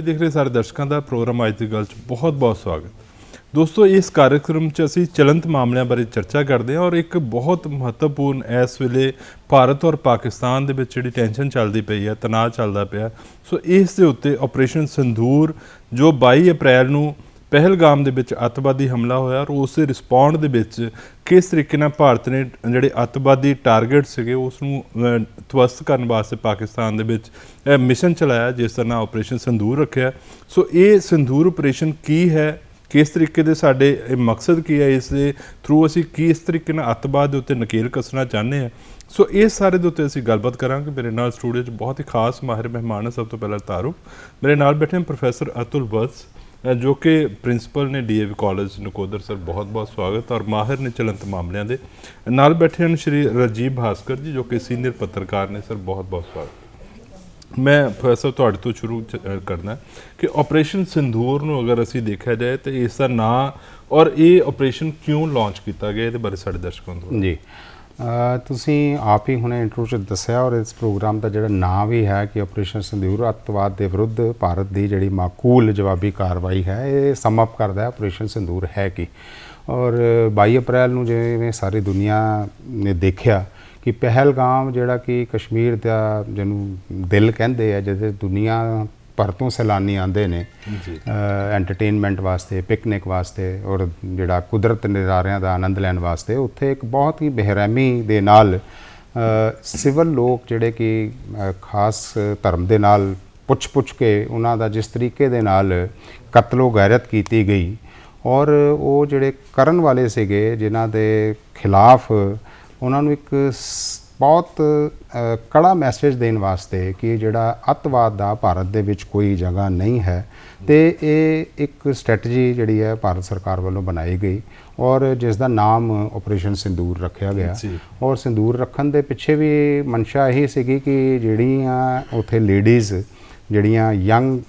DD ਦੇਖ ਰਹੇ ਸਾਰੇ ਦਰਸ਼ਕਾਂ ਦਾ ਪ੍ਰੋਗਰਾਮ ਅੱਜ ਦੀ ਗੱਲ 'ਚ ਬਹੁਤ-ਬਹੁਤ ਸਵਾਗਤ। ਦੋਸਤੋ, ਇਸ ਕਾਰਜਕ੍ਰਮ 'ਚ ਅਸੀਂ ਚਲੰਤ ਮਾਮਲਿਆਂ ਬਾਰੇ ਚਰਚਾ ਕਰਦੇ ਹਾਂ ਔਰ ਇੱਕ ਬਹੁਤ ਮਹੱਤਵਪੂਰਨ ਇਸ ਵੇਲੇ ਭਾਰਤ ਔਰ ਪਾਕਿਸਤਾਨ ਦੇ ਵਿੱਚ ਜਿਹੜੀ ਟੈਨਸ਼ਨ ਚੱਲਦੀ ਪਈ ਹੈ, ਤਣਾਅ ਚੱਲਦਾ ਪਿਆ। ਸੋ ਇਸ ਦੇ ਉੱਤੇ ਆਪਰੇਸ਼ਨ ਸੰਧੂਰ ਜੋ 22 ਅਪ੍ਰੈਲ ਨੂੰ ਪਹਿਲਗਾਮ ਦੇ ਵਿੱਚ ਅੱਤਵਾਦੀ ਹਮਲਾ ਹੋਇਆ ਔਰ ਉਸ ਦੇ ਰਿਸਪੌਂਡ ਦੇ ਵਿੱਚ ਕਿਸ ਤਰੀਕੇ ਨਾਲ ਭਾਰਤ ਨੇ ਜਿਹੜੇ ਅੱਤਵਾਦੀ ਟਾਰਗੇਟ ਸੀਗੇ ਉਸ ਨੂੰ ਅਹ, ਤਵਸਤ ਕਰਨ ਵਾਸਤੇ ਪਾਕਿਸਤਾਨ ਦੇ ਵਿੱਚ ਮਿਸ਼ਨ ਚਲਾਇਆ ਜਿਸ ਦਾ ਨਾਮ ਆਪਰੇਸ਼ਨ ਸੰਧੂਰ ਰੱਖਿਆ। ਸੋ ਇਹ ਸੰਧੂਰ ਆਪਰੇਸ਼ਨ ਕੀ ਹੈ? ਕਿਸ ਤਰੀਕੇ ਦੇ ਸਾਡੇ ਇਹ ਮਕਸਦ ਕੀ ਹੈ? ਇਸ ਦੇ ਥਰੂ ਅਸੀਂ ਕਿਸ ਤਰੀਕੇ ਨਾਲ ਅੱਤਵਾਦ ਦੇ ਉੱਤੇ ਨਕੇਲ ਕੱਸਣਾ ਚਾਹੁੰਦੇ ਹਾਂ? ਸੋ ਇਸ ਸਾਰੇ ਦੇ ਉੱਤੇ ਅਸੀਂ ਗੱਲਬਾਤ ਕਰਾਂਗੇ। ਮੇਰੇ ਨਾਲ ਸਟੂਡੀਓ 'ਚ ਬਹੁਤ ਹੀ ਖਾਸ ਮਾਹਿਰ ਮਹਿਮਾਨ ਹੈ ਸਭ ਤੋਂ ਪਹਿਲਾਂ ਤਾਰੁਫ ਮੇਰੇ ਨਾਲ ਬੈਠੇ ਹਨ ਪ੍ਰੋਫੈਸਰ ਅਤੁਲ ਵਤਸ ਜੋ ਕਿ ਪ੍ਰਿੰਸੀਪਲ ਨੇ ਡੀਏਵੀ ਕਾਲਜ ਨਕੋਦਰ ਸਰ ਬਹੁਤ ਬਹੁਤ ਸਵਾਗਤ ਔਰ ਮਾਹਿਰ ਨੇ ਚਲੰਤ ਮਾਮਲਿਆਂ ਦੇ ਨਾਲ ਬੈਠੇ ਹਨ ਸ਼੍ਰੀ ਰਾਜੀਵ ਭਾਸਕਰ ਜੀ, ਜੋ ਕਿ ਸੀਨੀਅਰ ਪੱਤਰਕਾਰ ਨੇ ਸਰ ਬਹੁਤ ਬਹੁਤ ਸਵਾਗਤ ਮੈਂ ਪ੍ਰੋਫੈਸਰ ਤੁਹਾਡੇ ਤੋਂ ਸ਼ੁਰੂ ਚ- ਕਰਨਾ ਕਿ ਆਪਰੇਸ਼ਨ ਸਿੰਦੂਰ ਨੂੰ ਅਗਰ ਅਸੀਂ ਦੇਖਿਆ ਜਾਏ ਤੇ ਇਸ ਦਾ ਨਾਂ ਔਰ ਇਹ ਆਪਰੇਸ਼ਨ ਕਿਉਂ ਲਾਂਚ ਕੀਤਾ ਗਿਆ, ਇਹਦੇ ਬਾਰੇ ਸਾਡੇ ਦਰਸ਼ਕਾਂ ਨੂੰ ਜੀ। ਤੁਸੀਂ ਆਪ ਹੀ ਹੁਣੇ ਇੰਟਰੋ ਚ ਦੱਸਿਆ ਔਰ ਇਸ ਪ੍ਰੋਗਰਾਮ ਦਾ ਜਿਹੜਾ ਨਾਂ ਵੀ ਹੈ ਕਿ ਆਪਰੇਸ਼ਨ ਸੰਧੂਰ ਅੱਤਵਾਦ ਦੇ ਵਿਰੁੱਧ ਭਾਰਤ ਦੀ ਜਿਹੜੀ ਮਾਕੂਲ ਜਵਾਬੀ ਕਾਰਵਾਈ ਹੈ, ਇਹ ਸਮਅਪ ਕਰਦਾ ਹੈ ਆਪਰੇਸ਼ਨ ਸੰਦੂਰ ਹੈ ਕੀ। ਔਰ 22 ਅਪ੍ਰੈਲ ਨੂੰ ਜਿਵੇਂ ਸਾਰੀ ਦੁਨੀਆ ਨੇ ਦੇਖਿਆ ਕਿ ਪਹਿਲਗਾਮ ਜਿਹੜਾ ਕਿ ਕਸ਼ਮੀਰ ਦਾ ਜਿਹਨੂੰ ਦਿਲ ਕਹਿੰਦੇ ਆ, ਜਿਹਦੇ ਦੁਨੀਆ ਭਰ ਤੋਂ ਸੈਲਾਨੀ ਆਉਂਦੇ ਨੇ ਜੀ। ਐਂਟਰਟੇਨਮੈਂਟ ਵਾਸਤੇ ਪਿਕਨਿਕ ਵਾਸਤੇ ਔਰ ਜਿਹੜਾ ਕੁਦਰਤ ਨਜ਼ਾਰਿਆਂ ਦਾ ਆਨੰਦ ਲੈਣ ਵਾਸਤੇ ਉੱਥੇ ਇੱਕ ਬਹੁਤ ਹੀ ਬੇਰਹਿਮੀ ਦੇ ਨਾਲ ਸਿਵਲ ਲੋਕ ਜਿਹੜੇ ਕਿ ਖਾਸ ਧਰਮ ਦੇ ਨਾਲ ਪੁੱਛ-ਪੁੱਛ ਕੇ ਉਹਨਾਂ ਦਾ ਜਿਸ ਤਰੀਕੇ ਦੇ ਨਾਲ ਕਤਲੋ ਗੈਰਤ ਕੀਤੀ ਗਈ ਔਰ ਉਹ ਜਿਹੜੇ ਕਰਨ ਵਾਲੇ ਸੀਗੇ ਜਿਨ੍ਹਾਂ ਦੇ ਖਿਲਾਫ ਉਹਨਾਂ ਨੂੰ ਇੱਕ ਬਹੁਤ ਕੜਾ ਮੈਸੇਜ ਦੇਣ ਵਾਸਤੇ ਕਿ ਜਿਹੜਾ ਅੱਤਵਾਦ ਦਾ ਭਾਰਤ ਦੇ ਵਿੱਚ ਕੋਈ ਜਗ੍ਹਾ ਨਹੀਂ ਹੈ ਤੇ ਇਹ ਇੱਕ ਸਟ੍ਰੈਟਜੀ ਜਿਹੜੀ ਹੈ ਭਾਰਤ ਸਰਕਾਰ ਵੱਲੋਂ ਬਣਾਈ ਗਈ ਔਰ ਜਿਸ ਦਾ ਨਾਮ ਆਪਰੇਸ਼ਨ ਸਿੰਦੂਰ ਰੱਖਿਆ ਗਿਆ। ਔਰ ਸਿੰਦੂਰ ਰੱਖਣ ਦੇ ਪਿੱਛੇ ਵੀ ਮਨਸ਼ਾ ਇਹ ਸੀਗੀ ਕਿ ਜਿਹੜੀਆਂ ਉੱਥੇ ਲੇਡੀਜ਼ ਜਿਹੜੀਆਂ ਯੰਗ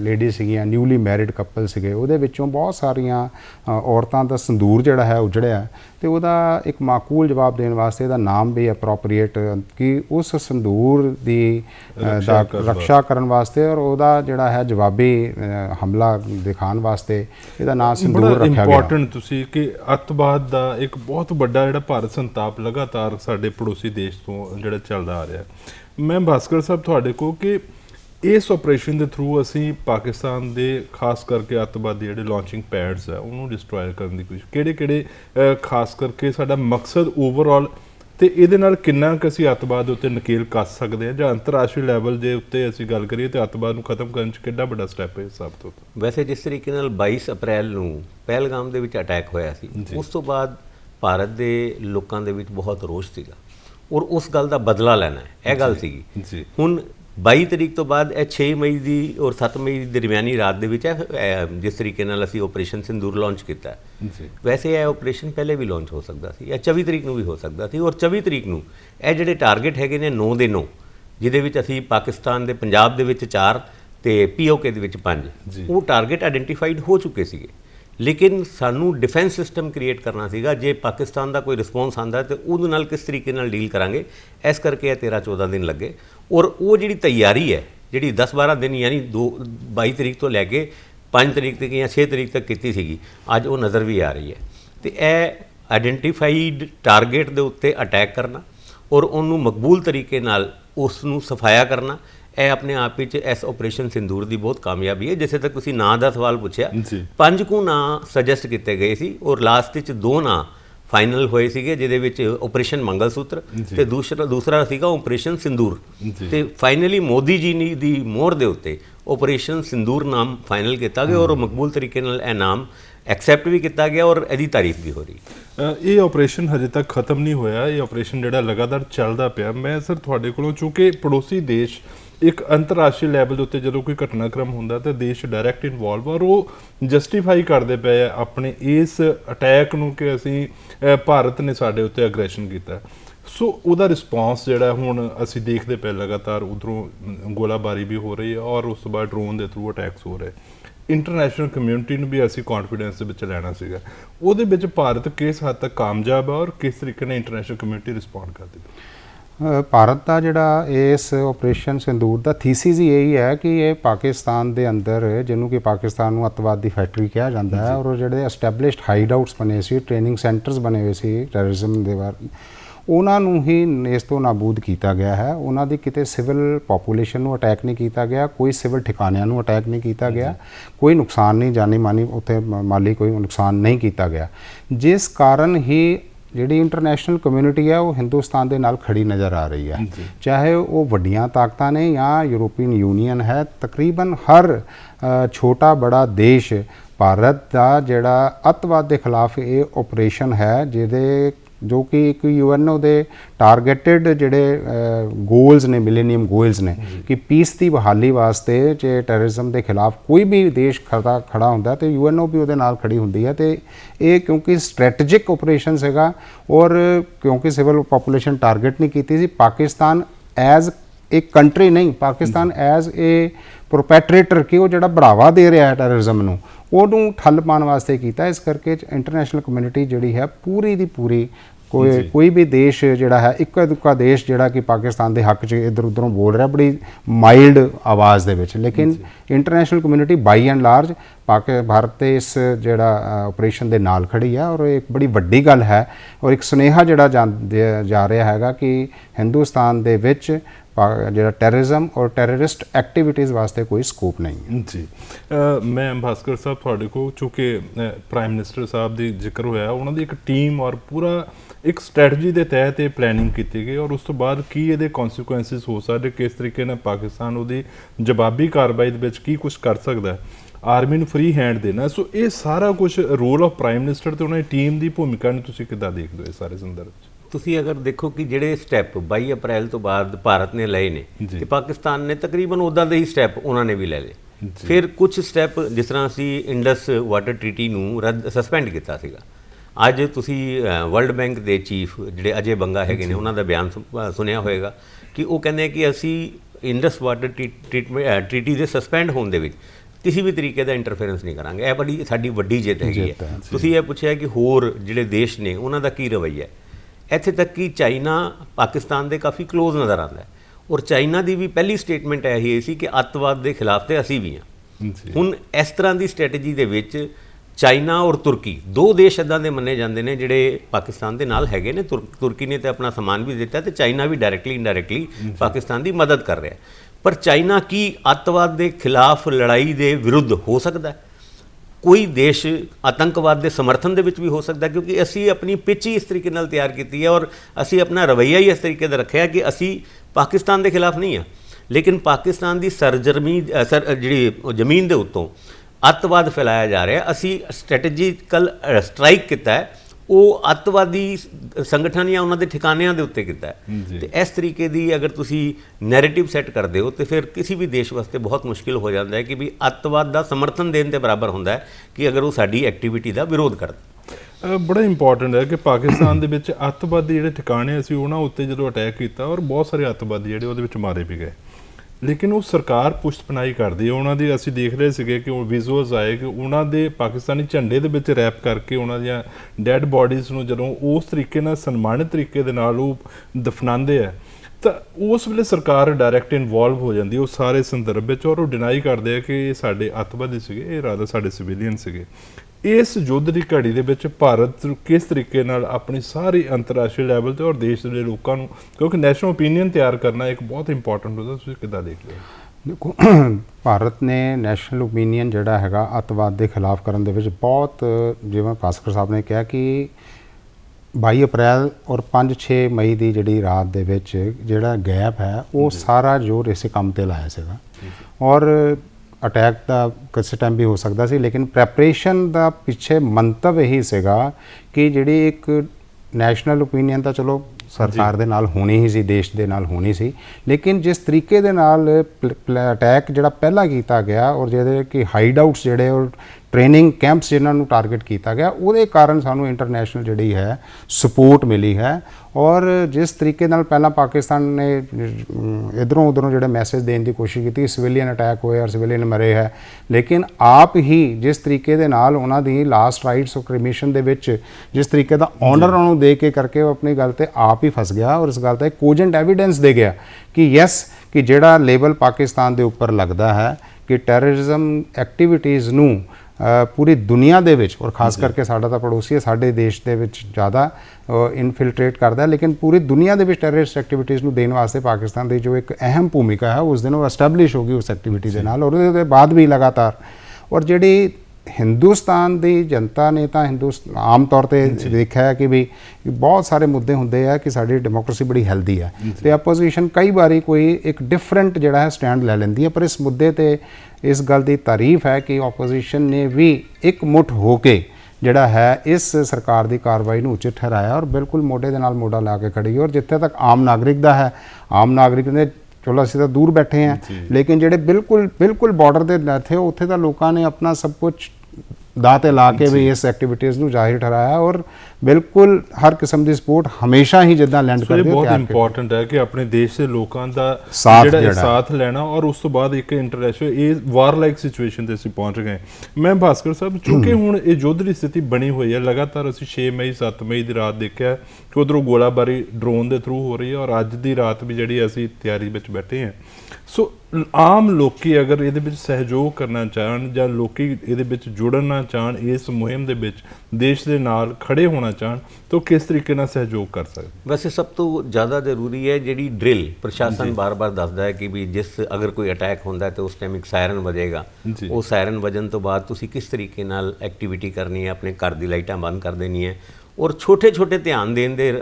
ਲੇਡੀ ਸੀਗੀਆਂ ਨਿਊਲੀ ਮੈਰਿਡ ਕਪਲ ਸੀਗੇ ਉਹਦੇ ਵਿੱਚੋਂ ਬਹੁਤ ਸਾਰੀਆਂ ਔਰਤਾਂ ਦਾ ਸੰਦੂਰ ਜਿਹੜਾ ਹੈ ਉਜੜਿਆ ਤੇ ਉਹਦਾ ਇੱਕ ਮਾਕੂਲ ਜਵਾਬ ਦੇਣ ਵਾਸਤੇ ਇਹਦਾ ਨਾਮ ਵੀ ਅਪਰੋਪਰੀਏਟ ਕਿ ਉਸ ਸੰਦੂਰ ਦੀ ਦਾ ਕਰਨ ਰੱਖਿਆ ਕਰਨ ਵਾਸਤੇ ਔਰ ਉਹਦਾ ਜਿਹੜਾ ਹੈ ਜਵਾਬੀ ਹਮਲਾ ਦਿਖਾਉਣ ਵਾਸਤੇ ਇਹਦਾ ਨਾਮ ਸੰਦੂਰ ਬੜਾ ਰੱਖਿਆ ਗਿਆ। ਇੰਪੋਰਟੈਂਟ ਤੁਸੀਂ ਕਿ ਅੱਤਵਾਦ ਦਾ ਇੱਕ ਬਹੁਤ ਵੱਡਾ ਜਿਹੜਾ ਭਾਰਤ ਸੰਤਾਪ ਲਗਾਤਾਰ ਸਾਡੇ ਪੜੋਸੀ ਦੇਸ਼ ਤੋਂ ਜਿਹੜਾ ਚੱਲਦਾ ਆ ਰਿਹਾ। ਮੈਂ ਭਾਸਕਰ ਸਾਹਿਬ ਤੁਹਾਡੇ ਕੋ ਕਿ ਇਸ ਆਪਰੇਸ਼ਨ ਦੇ ਥਰੂ ਅਸੀਂ ਪਾਕਿਸਤਾਨ ਦੇ ਖਾਸ ਕਰਕੇ ਅੱਤਵਾਦੀ ਜਿਹੜੇ ਲਾਂਚਿੰਗ ਪੈਡਸ ਆ ਉਹਨੂੰ ਡਿਸਟਰੋਏ ਕਰਨ ਦੀ ਕੋਸ਼ਿਸ਼ ਕਿਹੜੇ ਕਿਹੜੇ ਖਾਸ ਕਰਕੇ ਸਾਡਾ ਮਕਸਦ ਓਵਰਆਲ ਤੇ ਇਹਦੇ ਨਾਲ ਕਿੰਨਾ ਕੁ ਅਸੀਂ ਅੱਤਵਾਦ ਉੱਤੇ ਨਕੇਲ ਕੱਸ ਸਕਦੇ ਹਾਂ ਜਾਂ ਅੰਤਰਰਾਸ਼ਟਰੀ ਲੈਵਲ ਦੇ ਉੱਤੇ ਅਸੀਂ ਗੱਲ ਕਰੀਏ ਤੇ ਅੱਤਵਾਦ ਨੂੰ ਖਤਮ ਕਰਨ ਚ ਕਿੱਡਾ ਵੱਡਾ ਸਟੈਪ ਹੈ ਇਸ ਸਭ ਤੋਂ? ਵੈਸੇ ਜਿਸ ਤਰੀਕੇ ਨਾਲ 22 ਅਪ੍ਰੈਲ ਨੂੰ ਪਹਿਲਗਾਮ ਦੇ ਵਿੱਚ ਅਟੈਕ ਹੋਇਆ ਸੀ ਉਸ ਤੋਂ ਬਾਅਦ ਭਾਰਤ ਦੇ ਲੋਕਾਂ ਦੇ ਵਿੱਚ ਬਹੁਤ ਰੋਸ਼ ਸੀਗਾ। ਔਰ ਉਸ ਗੱਲ ਦਾ ਬਦਲਾ ਲੈਣਾ ਹੈ। ਇਹ ਗੱਲ ਸੀਗੀ। ਜੀ। ਹੁਣ 22 ਤਰੀਕ ਤੋਂ ਬਾਅਦ ਇਹ 6 ਮਈ ਦੀ ਔਰ 7 ਮਈ ਦੀ ਦਰਮਿਆਨੀ ਰਾਤ ਦੇ ਵਿੱਚ ਜਿਸ ਤਰੀਕੇ ਨਾਲ ਅਸੀਂ ਆਪਰੇਸ਼ਨ ਸਿੰਦੂਰ ਲਾਂਚ ਕੀਤਾ। ਜੀ ਵੈਸੇ ਇਹ ਆਪਰੇਸ਼ਨ ਪਹਿਲੇ ਵੀ ਲਾਂਚ ਹੋ ਸਕਦਾ ਸੀ ਇਹ 24 ਤਰੀਕ ਨੂੰ ਵੀ ਹੋ ਸਕਦਾ ਸੀ ਔਰ 24 ਤਰੀਕ ਨੂੰ ਇਹ ਜਿਹੜੇ ਟਾਰਗੇਟ ਹੈਗੇ ਨੇ 9 ਦੇ 9 ਜਿਹਦੇ ਵਿੱਚ ਅਸੀਂ ਪਾਕਿਸਤਾਨ ਦੇ ਪੰਜਾਬ ਦੇ ਵਿੱਚ 4 ਤੇ ਪੀਓਕੇ ਦੇ ਵਿੱਚ 5 ਜੀ। ਉਹ ਟਾਰਗੇਟ ਆਇਡੈਂਟੀਫਾਈਡ ਹੋ ਚੁੱਕੇ ਸੀਗੇ ਲੇਕਿਨ ਸਾਨੂੰ ਡਿਫੈਂਸ ਸਿਸਟਮ ਕ੍ਰੀਏਟ ਕਰਨਾ ਸੀਗਾ, ਜੇ ਪਾਕਿਸਤਾਨ ਦਾ ਕੋਈ ਰਿਸਪੌਂਸ ਆਂਦਾ ਤੇ ਉਹਦੇ ਨਾਲ ਕਿਸ ਤਰੀਕੇ ਨਾਲ ਡੀਲ ਕਰਾਂਗੇ, ਇਸ ਕਰਕੇ ਇਹ 13 14 ਦਿਨ ਲੱਗੇ। ਔਰ ਉਹ ਜਿਹੜੀ ਤਿਆਰੀ ਹੈ, ਜਿਹੜੀ 10 12 ਦਿਨ ਯਾਨੀ 2 22 ਤਰੀਕ ਤੋਂ ਲੈ ਕੇ 5 ਤਰੀਕ ਤੱਕ ਜਾਂ 6 ਤਰੀਕ ਤੱਕ ਕੀਤੀ ਸੀਗੀ, ਅੱਜ ਉਹ ਨਜ਼ਰ ਵੀ ਆ ਰਹੀ ਹੈ। ਤੇ ਇਹ ਆਇਡੈਂਟੀਫਾਈਡ ਟਾਰਗੇਟ ਦੇ ਉੱਤੇ ਅਟੈਕ ਕਰਨਾ ਔਰ ਉਹਨੂੰ ਮਕਬੂਲ ਤਰੀਕੇ ਨਾਲ ਉਸ ਨੂੰ ਸਫਾਇਆ ਕਰਨਾ ਇਹ ਆਪਣੇ ਆਪ ਵਿੱਚ ਇਸ ਆਪਰੇਸ਼ਨ ਸਿੰਦੂਰ ਦੀ ਬਹੁਤ ਕਾਮਯਾਬੀ ਹੈ ਜਿਸੇ ਤੱਕ ਤੁਸੀਂ ਨਾਂ ਦਾ ਸਵਾਲ ਪੁੱਛਿਆ। ਪੰਜ ਕੁ ਨਾਂ ਸੁਜੈਸਟ ਕੀਤੇ ਗਏ ਸੀ ਔਰ ਲਾਸਟ ਵਿੱਚ ਦੋ ਨਾਂ ਫਾਈਨਲ ਹੋਏ ਸੀਗੇ ਜਿਹਦੇ ਵਿੱਚ ਆਪਰੇਸ਼ਨ ਮੰਗਲ ਸੂਤਰ ਤੇ ਦੂਸਰਾ ਦੂਸਰਾ ਸੀਗਾ ਆਪਰੇਸ਼ਨ ਸਿੰਦੂਰ। ਤੇ ਫਾਈਨਲੀ ਮੋਦੀ ਜੀ ਨੇ ਦੀ ਮੋਹਰ ਦੇ ਉੱਤੇ ਆਪਰੇਸ਼ਨ ਸਿੰਦੂਰ ਨਾਮ ਫਾਈਨਲ ਕੀਤਾ ਗਿਆ ਔਰ ਮਕਬੂਲ ਤਰੀਕੇ ਨਾਲ ਇਹ ਨਾਮ ਐਕਸੈਪਟ ਵੀ ਕੀਤਾ ਗਿਆ ਔਰ ਇਹਦੀ ਤਾਰੀਫ ਵੀ ਹੋ ਰਹੀ। ਇਹ ਆਪਰੇਸ਼ਨ ਹਜੇ ਤੱਕ ਖਤਮ ਨਹੀਂ ਹੋਇਆ ਇਹ ਆਪਰੇਸ਼ਨ ਜਿਹੜਾ ਲਗਾਤਾਰ ਚੱਲਦਾ ਪਿਆ। ਮੈਂ ਸਰ ਤੁਹਾਡੇ ਕੋਲੋਂ ਚੂੰਕਿ ਪੜੋਸੀ ਦੇਸ਼ ਇੱਕ ਅੰਤਰਰਾਸ਼ਟਰੀ ਲੈਵਲ ਦੇ ਉੱਤੇ ਜਦੋਂ ਕੋਈ ਘਟਨਾਕ੍ਰਮ ਹੁੰਦਾ ਤਾਂ ਦੇਸ਼ ਡਾਇਰੈਕਟ ਇਨਵੋਲਵ ਔਰ ਉਹ ਜਸਟੀਫਾਈ ਕਰਦੇ ਪਏ ਆ ਆਪਣੇ ਇਸ ਅਟੈਕ ਨੂੰ ਕਿ ਅਸੀਂ ਭਾਰਤ ਨੇ ਸਾਡੇ ਉੱਤੇ ਅਗਰੈਸ਼ਨ ਕੀਤਾ। ਸੋ ਉਹਦਾ ਰਿਸਪਾਂਸ ਜਿਹੜਾ ਹੁਣ ਅਸੀਂ ਦੇਖਦੇ ਪਏ ਲਗਾਤਾਰ ਉਧਰੋਂ ਗੋਲਾਬਾਰੀ ਵੀ ਹੋ ਰਹੀ ਹੈ ਔਰ ਉਸ ਤੋਂ ਬਾਅਦ ਡਰੋਨ ਦੇ ਥਰੂ ਅਟੈਕਸ ਹੋ ਰਹੇ। ਇੰਟਰਨੈਸ਼ਨਲ ਕਮਿਊਨਿਟੀ ਨੂੰ ਵੀ ਅਸੀਂ ਕੌਨਫੀਡੈਂਸ ਦੇ ਵਿੱਚ ਲੈਣਾ ਸੀਗਾ। ਉਹਦੇ ਵਿੱਚ ਭਾਰਤ ਕਿਸ ਹੱਦ ਤੱਕ ਕਾਮਯਾਬ ਹੈ ਔਰ ਕਿਸ ਤਰੀਕੇ ਨਾਲ ਇੰਟਰਨੈਸ਼ਨਲ ਕਮਿਊਨਿਟੀ ਰਿਸਪੌਂਡ ਕਰਦੀ ਹੈ ਭਾਰਤ ਦਾ ਜਿਹੜਾ ਇਸ ਆਪਰੇਸ਼ਨ ਸਿੰਦੂਰ ਦਾ ਥੀਸਿਸ ਹੀ ਇਹੀ ਹੈ ਕਿ ਇਹ ਪਾਕਿਸਤਾਨ ਦੇ ਅੰਦਰ ਜਿਹਨੂੰ ਕਿ ਪਾਕਿਸਤਾਨ ਨੂੰ ਅੱਤਵਾਦ ਦੀ ਫੈਕਟਰੀ ਕਿਹਾ ਜਾਂਦਾ ਹੈ ਔਰ ਉਹ ਜਿਹੜੇ ਐਸਟੈਬਲਿਸ਼ਡ ਹਾਈਡਆਊਟਸ ਬਣੇ ਸੀ ਟ੍ਰੇਨਿੰਗ ਸੈਂਟਰਸ ਬਣੇ ਹੋਏ ਸੀ ਟੈਰਰਿਜ਼ਮ ਦੇ ਬਾਰੇ ਉਹਨਾਂ ਨੂੰ ਹੀ ਇਸ ਤੋਂ ਨਾਬੂਦ ਕੀਤਾ ਗਿਆ ਹੈ। ਉਹਨਾਂ ਦੀ ਕਿਤੇ ਸਿਵਲ ਪੋਪੂਲੇਸ਼ਨ ਨੂੰ ਅਟੈਕ ਨਹੀਂ ਕੀਤਾ ਗਿਆ ਕੋਈ ਸਿਵਲ ਠਿਕਾਣਿਆਂ ਨੂੰ ਅਟੈਕ ਨਹੀਂ ਕੀਤਾ ਗਿਆ ਕੋਈ ਨੁਕਸਾਨ ਨਹੀਂ ਜਾਨੀ ਮਾਨੀ ਉੱਥੇ ਮਾਲੀ ਕੋਈ ਨੁਕਸਾਨ ਨਹੀਂ ਕੀਤਾ ਗਿਆ। ਜਿਸ ਕਾਰਨ ਹੀ ਜਿਹੜੀ ਇੰਟਰਨੈਸ਼ਨਲ ਕਮਿਊਨਿਟੀ ਹੈ ਉਹ ਹਿੰਦੁਸਤਾਨ ਦੇ ਨਾਲ ਖੜੀ ਨਜ਼ਰ ਆ ਰਹੀ ਹੈ ਚਾਹੇ ਉਹ ਵੱਡੀਆਂ ਤਾਕਤਾਂ ਨੇ ਜਾਂ ਯੂਰੋਪੀਅਨ ਯੂਨੀਅਨ ਹੈ ਤਕਰੀਬਨ ਹਰ ਛੋਟਾ ਬੜਾ ਦੇਸ਼ ਭਾਰਤ ਦਾ ਜਿਹੜਾ ਅੱਤਵਾਦ ਦੇ ਖਿਲਾਫ ਇਹ ਆਪਰੇਸ਼ਨ ਹੈ ਜਿਹਦੇ ਜੋ ਕਿ ਇੱਕ ਯੂਐਨਓ ਦੇ ਟਾਰਗੇਟਡ ਜਿਹੜੇ ਗੋਲਸ ਨੇ ਮਿਲੇਨੀਅਮ ਗੋਲਸ ਨੇ ਕਿ ਪੀਸ ਦੀ ਬਹਾਲੀ ਵਾਸਤੇ ਜੇ ਟੈਰਰਿਜ਼ਮ ਦੇ ਖਿਲਾਫ ਕੋਈ ਵੀ ਦੇਸ਼ ਖੜਾ ਖੜਾ ਹੁੰਦਾ ਤੇ ਯੂਐਨਓ ਵੀ ਉਹਦੇ ਨਾਲ ਖੜੀ ਹੁੰਦੀ ਹੈ ਤੇ ਇਹ ਕਿਉਂਕਿ ਸਟ੍ਰੈਟੇਜਿਕ ਆਪਰੇਸ਼ਨ ਸੀਗਾ ਔਰ ਕਿਉਂਕਿ ਸਿਵਲ ਪੋਪੂਲੇਸ਼ਨ ਟਾਰਗੇਟ ਨਹੀਂ ਕੀਤੀ ਸੀ ਪਾਕਿਸਤਾਨ ਐਜ਼ ਇੱਕ ਕੰਟਰੀ ਨਹੀਂ ਪਾਕਿਸਤਾਨ ਐਜ਼ ਏ ਪ੍ਰੋਪੈਟਰੇਟਰ ਕਿ ਉਹ ਜਿਹੜਾ ਬੜਾਵਾ ਦੇ ਰਿਹਾ ਹੈ ਟੈਰਰਿਜ਼ਮ ਨੂੰ ਉਹਨੂੰ ਠੱਲ ਪਾਉਣ ਵਾਸਤੇ ਕੀਤਾ। ਇਸ ਕਰਕੇ ਇੰਟਰਨੈਸ਼ਨਲ ਕਮਿਊਨਿਟੀ ਜਿਹੜੀ ਹੈ ਪੂਰੀ ਦੀ ਪੂਰੀ ਕੋਈ ਕੋਈ ਵੀ ਦੇਸ਼ ਜਿਹੜਾ ਹੈ ਇੱਕਾ ਦੁੱਕਾ ਦੇਸ਼ ਜਿਹੜਾ ਕਿ ਪਾਕਿਸਤਾਨ ਦੇ ਹੱਕ 'ਚ ਇਧਰ ਉਧਰੋਂ ਬੋਲ ਰਿਹਾ ਬੜੀ ਮਾਈਲਡ ਆਵਾਜ਼ ਦੇ ਵਿੱਚ। ਲੇਕਿਨ international community by and large Pak Bharat ਦੇ ਇਸ ਜਿਹੜਾ ਆਪਰੇਸ਼ਨ ਦੇ ਨਾਲ ਖੜੀ ਹੈ ਔਰ ਇੱਕ ਬੜੀ ਵੱਡੀ ਗੱਲ ਹੈ। ਔਰ ਇੱਕ ਸੁਨੇਹਾ ਜਿਹੜਾ ਜਾਂ- ਰਿਹਾ ਹੈਗਾ ਕਿ ਹਿੰਦੁਸਤਾਨ ਦੇ ਵਿੱਚ ਜਿਹੜਾ ਟੈਰਰਿਜ਼ਮ ਔਰ ਟੈਰਰਿਸਟ ਐਕਟੀਵਿਟੀਜ਼ ਵਾਸਤੇ ਕੋਈ ਸਕੋਪ ਨਹੀਂ ਹੈ। ਜੀ। ਮੈਂ ਭਾਸਕਰ ਸਾਹਿਬ ਤੁਹਾਡੇ ਕੋਲ, ਚੁੱਕੇ ਪ੍ਰਾਈਮ ਮਿਨਿਸਟਰ ਸਾਹਿਬ ਦੀ ਜ਼ਿਕਰ ਹੋਇਆ, ਉਹਨਾਂ ਦੀ ਇੱਕ ਟੀਮ ਔਰ ਪੂਰਾ ਇੱਕ ਸਟ੍ਰੈਟਜੀ ਦੇ ਤਹਿਤ ਇਹ ਪਲੈਨਿੰਗ ਕੀਤੀ ਗਈ ਔਰ ਉਸ ਤੋਂ ਬਾਅਦ ਕੀ ਇਹਦੇ ਕਨਸੀਕੁਐਂਸਿਸ ਹੋ ਸਕਦੇ, ਕਿਸ ਤਰੀਕੇ ਨਾਲ ਪਾਕਿਸਤਾਨ ਉਹਦੀ ਜਵਾਬੀ ਕਾਰਵਾਈ ਦੇ ਵਿੱਚ ਕੀ ਕੁਝ ਕਰ ਸਕਦਾ ਹੈ। ਆਰਮੀ ਨੂੰ ਫ੍ਰੀ ਹੈਂਡ ਦੇਣਾ। ਸੋ ਇਹ ਸਾਰਾ ਕੁਝ ਰੋਲ ਆਫ ਪ੍ਰਾਈਮ ਮਿਨਿਸਟਰ ਤੇ ਉਹਨਾਂ ਦੀ ਟੀਮ ਦੀ ਭੂਮਿਕਾ ਨੂੰ ਤੁਸੀਂ ਕਿੱਦਾਂ ਦੇਖਦੇ ਹੋ ਇਹ ਸਾਰੇ ਸੰਦਰਭ 'ਚ? ਤੁਸੀਂ ਅਗਰ ਦੇਖੋ ਕਿ ਜਿਹੜੇ ਸਟੈਪ 22 ਅਪ੍ਰੈਲ ਤੋਂ ਬਾਅਦ ਭਾਰਤ ਨੇ ਲਏ ਨੇ। ਤੇ ਪਾਕਿਸਤਾਨ ਨੇ ਤਕਰੀਬਨ ਉਦਾਂ ਦੇ ਹੀ ਸਟੈਪ ਉਹਨਾਂ ਨੇ ਵੀ ਲੈ ਲਏ। ਫਿਰ ਕੁਝ ਸਟੈਪ ਜਿਸ ਤਰ੍ਹਾਂ ਅਸੀਂ ਇੰਡਸ ਵਾਟਰ ਟ੍ਰੀਟੀ ਨੂੰ ਰੱਦ ਸਸਪੈਂਡ ਕੀਤਾ ਸੀਗਾ। ਅੱਜ ਤੁਸੀਂ ਵਰਲਡ ਬੈਂਕ ਦੇ ਚੀਫ ਜਿਹੜੇ ਅਜੇ ਬੰਗਾ ਹੈਗੇ ਨੇ ਉਹਨਾਂ ਦਾ ਬਿਆਨ ਸੁਣਿਆ ਹੋਵੇਗਾ ਕਿ ਉਹ ਕਹਿੰਦੇ ਕਿ ਅਸੀਂ ਇੰਡਸ ਵਾਟਰ ਟ੍ਰੀਟਮੈਂਟ ਟ੍ਰੀਟੀ ਦੇ ਸਸਪੈਂਡ ਹੋਣ ਦੇ ਵਿੱਚ ਕਿਸੇ ਵੀ ਤਰੀਕੇ ਦਾ ਇੰਟਰਫੇਰੈਂਸ ਨਹੀਂ ਕਰਾਂਗੇ। ਇਹ ਬੜੀ ਸਾਡੀ ਵੱਡੀ ਜਿੱਤ ਹੈਗੀ ਹੈ, ਤੁਸੀਂ ਇਹ ਪੁੱਛਿਆ ਕਿ ਹੋਰ ਜਿਹੜੇ ਦੇਸ਼ ਨੇ ਉਹਨਾਂ ਦਾ ਕੀ ਰਵੱਈਆ ਹੈ? ਇੱਥੇ ਤੱਕ ਕਿ ਚਾਈਨਾ ਪਾਕਿਸਤਾਨ ਦੇ ਕਾਫੀ ক্লোਜ਼ ਨਜ਼ਰ ਆਉਂਦਾ ਹੈ। ਔਰ ਚਾਈਨਾ ਦੀ ਵੀ ਪਹਿਲੀ ਸਟੇਟਮੈਂਟ ਇਹੀ ਸੀ ਕਿ ਅੱਤਵਾਦ ਦੇ ਖਿਲਾਫ ਤੇ ਅਸੀਂ ਵੀ ਹਾਂ। ਹੁਣ ਇਸ ਤਰ੍ਹਾਂ ਦੀ ਸਟ੍ਰੈਟਜੀ ਦੇ ਵਿੱਚ ਚਾਈਨਾ ਔਰ ਤੁਰਕੀ ਦੋ ਦੇਸ਼ ਇਦਾਂ ਦੇ ਮੰਨੇ ਜਾਂਦੇ ਨੇ ਜਿਹੜੇ ਪਾਕਿਸਤਾਨ ਦੇ ਨਾਲ ਹੈਗੇ ਨੇ। ਤੁਰ- ਤੁਰਕੀ ਨੇ ਤੇ ਆਪਣਾ ਸਮਾਨ ਵੀ ਦਿੱਤਾ ਤੇ ਚਾਈਨਾ ਵੀ ਡਾਇਰੈਕਟਲੀ ਇਨਡਾਇਰੈਕਟਲੀ ਪਾਕਿਸਤਾਨ ਦੀ ਮਦਦ ਕਰ ਰਿਹਾ ਹੈ। ਪਰ ਚਾਈਨਾ ਕੀ ਅੱਤਵਾਦ ਦੇ ਖਿਲਾਫ ਲੜਾਈ ਦੇ ਵਿਰੁੱਧ ਹੋ ਸਕਦਾ ਹੈ? ਕੋਈ ਦੇਸ਼ ਆਤੰਕਵਾਦ ਦੇ ਸਮਰਥਨ ਦੇ ਵਿੱਚ ਵੀ ਹੋ ਸਕਦਾ ਕਿਉਂਕਿ ਅਸੀਂ ਆਪਣੀ ਪਿੱਚ ਹੀ ਇਸ ਤਰੀਕੇ ਨਾਲ ਤਿਆਰ ਕੀਤੀ ਹੈ ਔਰ ਅਸੀਂ ਆਪਣਾ ਰਵੱਈਆ ਹੀ ਇਸ ਤਰੀਕੇ ਦਾ ਰੱਖਿਆ ਕਿ ਅਸੀਂ ਪਾਕਿਸਤਾਨ ਦੇ ਖਿਲਾਫ ਨਹੀਂ ਆ ਲੇਕਿਨ ਪਾਕਿਸਤਾਨ ਦੀ ਸਰਜਰਮੀ ਸਰ ਜਿਹੜੀ ਜ਼ਮੀਨ ਦੇ ਉੱਤੋਂ ਅੱਤਵਾਦ ਫੈਲਾਇਆ ਜਾ ਰਿਹਾ ਅਸੀਂ ਸਟ੍ਰੈਟੇਜੀਕਲ ਸਟ੍ਰਾਈਕ ਕੀਤਾ ਹੈ। ਉਹ ਅੱਤਵਾਦੀ ਸੰਗਠਨ ਜਾਂ ਉਹਨਾਂ ਦੇ ਠਿਕਾਣਿਆਂ ਦੇ ਉੱਤੇ ਕੀਤਾ। ਤੇ ਇਸ ਤਰੀਕੇ ਦੀ ਅਗਰ ਤੁਸੀਂ ਨੈਰੇਟਿਵ ਸੈੱਟ ਕਰਦੇ ਹੋ ਤੇ ਫਿਰ ਕਿਸੇ ਵੀ ਦੇਸ਼ ਵਾਸਤੇ ਬਹੁਤ ਮੁਸ਼ਕਿਲ ਹੋ ਜਾਂਦਾ ਹੈ ਕਿ ਵੀ ਅੱਤਵਾਦ ਦਾ ਸਮਰਥਨ ਦੇਣ ਦੇ ਬਰਾਬਰ ਹੁੰਦਾ ਹੈ ਕਿ ਅਗਰ ਉਹ ਸਾਡੀ ਐਕਟੀਵਿਟੀ ਦਾ ਵਿਰੋਧ ਕਰਦਾ ਬੜਾ ਇੰਪੋਰਟੈਂਟ ਹੈ ਕਿ ਪਾਕਿਸਤਾਨ ਦੇ ਵਿੱਚ ਅੱਤਵਾਦੀ ਜਿਹੜੇ ਠਿਕਾਣੇ ਸੀ ਉਹਨਾਂ ਉੱਤੇ ਜਦੋਂ ਅਟੈਕ ਕੀਤਾ ਔਰ ਬਹੁਤ ਸਾਰੇ ਅੱਤਵਾਦੀ ਜਿਹੜੇ ਉਹਦੇ ਵਿੱਚ ਮਾਰੇ ਵੀ ਗਏ। ਲੇਕਿਨ ਉਹ ਸਰਕਾਰ ਪੁਸ਼ਤਪਨਾਈ ਕਰਦੀ ਹੈ। ਉਹਨਾਂ ਦੇ ਅਸੀਂ ਦੇਖ ਰਹੇ ਸੀਗੇ ਕਿ ਉਹ ਵਿਜ਼ੂਅਲਸ ਆਏ ਕਿ ਉਹਨਾਂ ਦੇ ਪਾਕਿਸਤਾਨੀ ਝੰਡੇ ਦੇ ਵਿੱਚ ਰੈਪ ਕਰਕੇ ਉਹਨਾਂ ਦੀਆਂ ਡੈੱਡ ਬਾਡੀਜ਼ ਨੂੰ ਜਦੋਂ ਉਸ ਤਰੀਕੇ ਨਾਲ, ਸਨਮਾਨਿਤ ਤਰੀਕੇ ਦੇ ਨਾਲ ਉਹ ਦਫਨਾਉਂਦੇ ਆ, ਤਾਂ ਉਸ ਵੇਲੇ ਸਰਕਾਰ ਡਾਇਰੈਕਟ ਇਨਵੋਲਵ ਹੋ ਜਾਂਦੀ ਉਹ ਸਾਰੇ ਸੰਦਰਭ ਵਿੱਚ ਔਰ ਉਹ ਡਿਨਾਈ ਕਰਦੇ ਆ ਕਿ ਇਹ ਸਾਡੇ ਅੱਤਵਾਦੀ ਸੀਗੇ, ਇਹ ਰਾਦਾ ਸਾਡੇ ਸਿਵਿਲੀਅਨ ਸੀਗੇ। ਇਸ ਯੁੱਧ ਦੀ ਘੜੀ ਦੇ ਵਿੱਚ ਭਾਰਤ ਕਿਸ ਤਰੀਕੇ ਨਾਲ ਆਪਣੀ ਸਾਰੀ ਅੰਤਰਰਾਸ਼ਟਰੀ ਲੈਵਲ ਤੇ ਔਰ ਦੇਸ਼ ਦੇ ਲੋਕਾਂ ਨੂੰ ਕਿਉਂਕਿ ਨੈਸ਼ਨਲ ਓਪੀਨੀਅਨ ਤਿਆਰ ਕਰਨਾ ਇੱਕ ਬਹੁਤ ਇੰਪੋਰਟੈਂਟ ਹੁੰਦਾ ਤੁਸੀਂ ਕਿੱਦਾਂ ਦੇਖਦੇ ਹੋ? ਦੇਖੋ ਭਾਰਤ ਨੇ ਨੈਸ਼ਨਲ ਓਪੀਨੀਅਨ ਜਿਹੜਾ ਹੈਗਾ ਅੱਤਵਾਦ ਦੇ ਖਿਲਾਫ ਕਰਨ ਦੇ ਵਿੱਚ ਬਹੁਤ ਜਿਵੇਂ ਭਾਸਕਰ ਸਾਹਿਬ ਨੇ ਕਿਹਾ ਕਿ 22 ਅਪ੍ਰੈਲ ਔਰ 5-6 ਮਈ ਦੀ ਜਿਹੜੀ ਰਾਤ ਦੇ ਵਿੱਚ ਜਿਹੜਾ ਗੈਪ ਹੈ ਉਹ ਸਾਰਾ ਜ਼ੋਰ ਇਸੇ ਕੰਮ ਤੇ ਲਾਇਆ ਸੀਗਾ। ਔਰ ਅਟੈਕ ਦਾ ਕਿਸੇ ਟਾਈਮ ਵੀ ਹੋ ਸਕਦਾ ਸੀ ਲੇਕਿਨ ਪ੍ਰੈਪਰੇਸ਼ਨ ਦਾ ਪਿੱਛੇ ਮੰਤਵ ਇਹੀ ਸੀਗਾ ਕਿ ਜਿਹੜੀ ਇੱਕ ਨੈਸ਼ਨਲ ਓਪੀਨੀਅਨ ਤਾਂ ਚਲੋ ਸਰਕਾਰ ਦੇ ਨਾਲ ਹੋਣੀ ਹੀ ਸੀ ਦੇਸ਼ ਦੇ ਨਾਲ ਹੋਣੀ ਸੀ ਲੇਕਿਨ ਜਿਸ ਤਰੀਕੇ ਦੇ ਨਾਲ ਅਟੈਕ ਜਿਹੜਾ ਪਹਿਲਾਂ ਕੀਤਾ ਗਿਆ ਔਰ ਜਿਹਦੇ ਕਿ ਹਾਈਡ ਆਊਟਸ ਜਿਹੜੇ ਔਰ ਟ੍ਰੇਨਿੰਗ ਕੈਂਪਸ ਜਿਨ੍ਹਾਂ ਨੂੰ ਟਾਰਗੇਟ ਕੀਤਾ ਗਿਆ ਉਹਦੇ ਕਾਰਨ ਸਾਨੂੰ ਇੰਟਰਨੈਸ਼ਨਲ ਜਿਹੜੀ ਹੈ ਸਪੋਰਟ ਮਿਲੀ ਹੈ ਔਰ ਜਿਸ ਤਰੀਕੇ ਨਾਲ ਪਹਿਲਾਂ ਪਾਕਿਸਤਾਨ ਨੇ ਇਧਰੋਂ ਉਧਰੋਂ ਜਿਹੜੇ ਮੈਸੇਜ ਦੇਣ ਦੀ ਕੋਸ਼ਿਸ਼ ਕੀਤੀ ਸਿਵਿਲੀਅਨ ਅਟੈਕ ਹੋਏ ਔਰ ਸਿਵਿਲੀਅਨ ਮਰੇ ਹੈ ਲੇਕਿਨ ਆਪ ਹੀ ਜਿਸ ਤਰੀਕੇ ਦੇ ਨਾਲ ਉਹਨਾਂ ਦੀ ਲਾਸਟ ਰਾਈਟਸ ਆਫ ਕ੍ਰਿਮੀਸ਼ਨ ਦੇ ਵਿੱਚ ਜਿਸ ਤਰੀਕੇ ਦਾ ਆਨਰ ਉਹਨੂੰ ਦੇ ਕੇ ਕਰਕੇ ਉਹ ਆਪਣੀ ਗੱਲ ਤੇ ਆਪ ਹੀ ਫਸ ਗਿਆ ਔਰ ਇਸ ਗੱਲ ਦਾ ਇੱਕ ਕੋਜੈਂਟ ਐਵੀਡੈਂਸ ਦੇ ਗਿਆ ਕਿ ਯੈਸ ਕਿ ਜਿਹੜਾ ਲੇਬਲ ਪਾਕਿਸਤਾਨ ਦੇ ਉੱਪਰ ਲੱਗਦਾ ਹੈ ਕਿ ਟੈਰਰਿਜ਼ਮ ਐਕਟੀਵਿਟੀਜ਼ ਨੂੰ ਪੂਰੀ ਦੁਨੀਆ ਦੇ ਵਿੱਚ ਔਰ ਖਾਸ ਕਰਕੇ ਸਾਡਾ ਤਾਂ ਪੜੋਸੀ ਹੈ ਸਾਡੇ ਦੇਸ਼ ਦੇ ਵਿੱਚ ਜ਼ਿਆਦਾ ਇਨਫਿਲਟ੍ਰੇਟ ਕਰਦਾ ਹੈ ਲੇਕਿਨ ਪੂਰੀ ਦੁਨੀਆ ਦੇ ਵਿੱਚ ਟੈਰਰਿਸਟ ਐਕਟੀਵਿਟੀਜ਼ ਨੂੰ ਦੇਣ ਵਾਸਤੇ ਪਾਕਿਸਤਾਨ ਦੀ ਜੋ ਇੱਕ ਅਹਿਮ ਭੂਮਿਕਾ ਹੈ ਉਸ ਦਿਨ ਉਹ ਐਸਟੈਬਲਿਸ਼ ਹੋ ਗਈ ਉਸ ਐਕਟੀਵਿਟੀ ਦੇ ਨਾਲ ਔਰ ਉਹਦੇ ਬਾਅਦ ਵੀ ਲਗਾਤਾਰ। ਔਰ ਜਿਹੜੀ ਹਿੰਦੁਸਤਾਨ ਦੀ ਜਨਤਾ ਨੇ ਤਾਂ ਹਿੰਦੁਸਤਾਨ ਆਮ ਤੌਰ ਤੇ ਦੇਖਿਆ ਹੈ ਕਿ ਵੀ ਬਹੁਤ ਸਾਰੇ ਮੁੱਦੇ ਹੁੰਦੇ ਆ ਕਿ ਸਾਡੀ ਡੈਮੋਕ੍ਰੇਸੀ ਬੜੀ ਹੈਲਦੀ ਹੈ। ਤੇ ਆਪੋਜੀਸ਼ਨ ਕਈ ਵਾਰੀ ਕੋਈ ਇੱਕ ਡਿਫਰੈਂਟ ਜਿਹੜਾ ਹੈ ਸਟੈਂਡ ਲੈ ਲੈਂਦੀ ਹੈ ਪਰ ਇਸ ਮੁੱਦੇ ਤੇ ਇਸ ਗੱਲ ਦੀ ਤਾਰੀਫ ਹੈ ਕਿ ਆਪੋਜੀਸ਼ਨ ਨੇ ਵੀ ਇੱਕ ਮੁੱਠ ਹੋ ਕੇ ਜਿਹੜਾ ਹੈ ਇਸ ਸਰਕਾਰ ਦੀ ਕਾਰਵਾਈ ਨੂੰ ਉਚਿਤ ਠਹਿਰਾਇਆ ਔਰ ਬਿਲਕੁਲ ਮੋਢੇ ਦੇ ਨਾਲ ਮੋਢਾ ਲਾ ਕੇ ਖੜੀ ਔਰ ਜਿੱਥੇ ਤੱਕ ਆਮ ਨਾਗਰਿਕ ਦਾ ਹੈ ਆਮ ਨਾਗਰਿਕ ਨੇ ਚਲੋ ਅਸੀਂ ਤਾਂ ਦੂਰ ਬੈਠੇ ਹਾਂ ਲੇਕਿਨ ਜਿਹੜੇ ਬਿਲਕੁਲ ਬਿਲਕੁਲ ਬਾਰਡਰ ਦੇ ਇੱਥੇ ਉੱਥੇ ਤਾਂ ਲੋਕਾਂ ਨੇ ਆਪਣਾ ਸਭ ਕੁਝ ਦਾਅ ਤੇ ਲਾ ਕੇ ਵੀ ਇਸ ਐਕਟੀਵਿਟੀਜ਼ ਨੂੰ ਜ਼ਾਹਿਰ ਠਹਿਰਾਇਆ ਔਰ ਬਿਲਕੁਲ ਹਰ ਕਿਸਮ ਦੀ ਸਪੋਰਟ ਹਮੇਸ਼ਾ ਹੀ ਜਿੱਦਾਂ ਲੈਂਡ ਕਰਦੇ ਹੋ ਬਹੁਤ ਤਿਆਰ ਇੰਪੋਰਟੈਂਟ ਹੈ ਕਿ ਆਪਣੇ ਦੇਸ਼ ਦੇ ਲੋਕਾਂ ਦਾ ਜਿਹੜਾ। ਸਾਥ ਲੈਣਾ ਔਰ ਉਸ ਤੋਂ ਬਾਅਦ ਇੱਕ ਇੰਟਰਨੈਸ਼ਨਲ ਇਹ ਵਾਰ ਲਾਈਕ ਸਿਚੁਏਸ਼ਨ ਤੇ ਅਸੀਂ ਪਹੁੰਚ ਗਏ। ਮੈਂ ਭਾਸਕਰ ਸਾਹਿਬ ਚੂੰਕਿ ਹੁਣ ਇਹ ਯੁੱਧ ਦੀ ਸਥਿਤੀ ਬਣੀ ਹੋਈ ਹੈ ਲਗਾਤਾਰ ਅਸੀਂ 6 ਮਈ 7 ਮਈ ਦੀ ਰਾਤ ਦੇਖਿਆ ਕਿ ਉਧਰੋਂ ਗੋਲਾਬਾਰੀ ਡਰੋਨ ਦੇ ਥਰੂ ਹੋ ਰਹੀ ਹੈ ਔਰ ਅੱਜ ਦੀ ਰਾਤ ਵੀ ਜਿਹੜੀ ਅਸੀਂ ਤਿਆਰੀ ਵਿੱਚ ਬੈਠੇ ਹਾਂ। ਸੋ ਆਮ ਲੋਕੀ ਅਗਰ ਇਹਦੇ ਵਿੱਚ ਸਹਿਯੋਗ ਕਰਨਾ ਚਾਹਣ ਜਾਂ ਲੋਕੀ ਇਹਦੇ ਵਿੱਚ ਜੁੜਨਾ ਚਾਹਣ ਇਸ ਮੁਹਿੰਮ ਦੇ ਵਿੱਚ ਦੇਸ਼ ਦੇ ਨਾਲ ਖੜੇ ਹੋਣਾ ਚਾਹਣ ਤਾਂ ਕਿਸ ਤਰੀਕੇ ਨਾਲ ਸਹਿਯੋਗ ਕਰ ਸਕਦੇ? ਵੈਸੇ ਸਭ ਤੋਂ ਜ਼ਿਆਦਾ ਜ਼ਰੂਰੀ ਹੈ ਜਿਹੜੀ ਡਰਿਲ ਪ੍ਰਸ਼ਾਸਨ ਬਾਰ-ਬਾਰ ਦੱਸਦਾ ਹੈ ਕਿ ਵੀ ਜਿਸ ਅਗਰ ਕੋਈ ਅਟੈਕ ਹੁੰਦਾ ਹੈ ਤੇ ਉਸ ਟਾਈਮ ਇੱਕ ਸਾਇਰਨ ਵੱਜੇਗਾ। ਉਹ ਸਾਇਰਨ ਵਜਨ ਤੋਂ ਬਾਅਦ ਤੁਸੀਂ ਕਿਸ ਤਰੀਕੇ ਨਾਲ ਐਕਟੀਵਿਟੀ ਕਰਨੀ ਹੈ? ਆਪਣੇ ਘਰ ਦੀ ਲਾਈਟਾਂ ਬੰਦ ਕਰ ਦੇਣੀ ਹੈ। ਔਰ ਛੋਟੇ-ਛੋਟੇ ਧਿਆਨ ਦੇਣ ਦੇ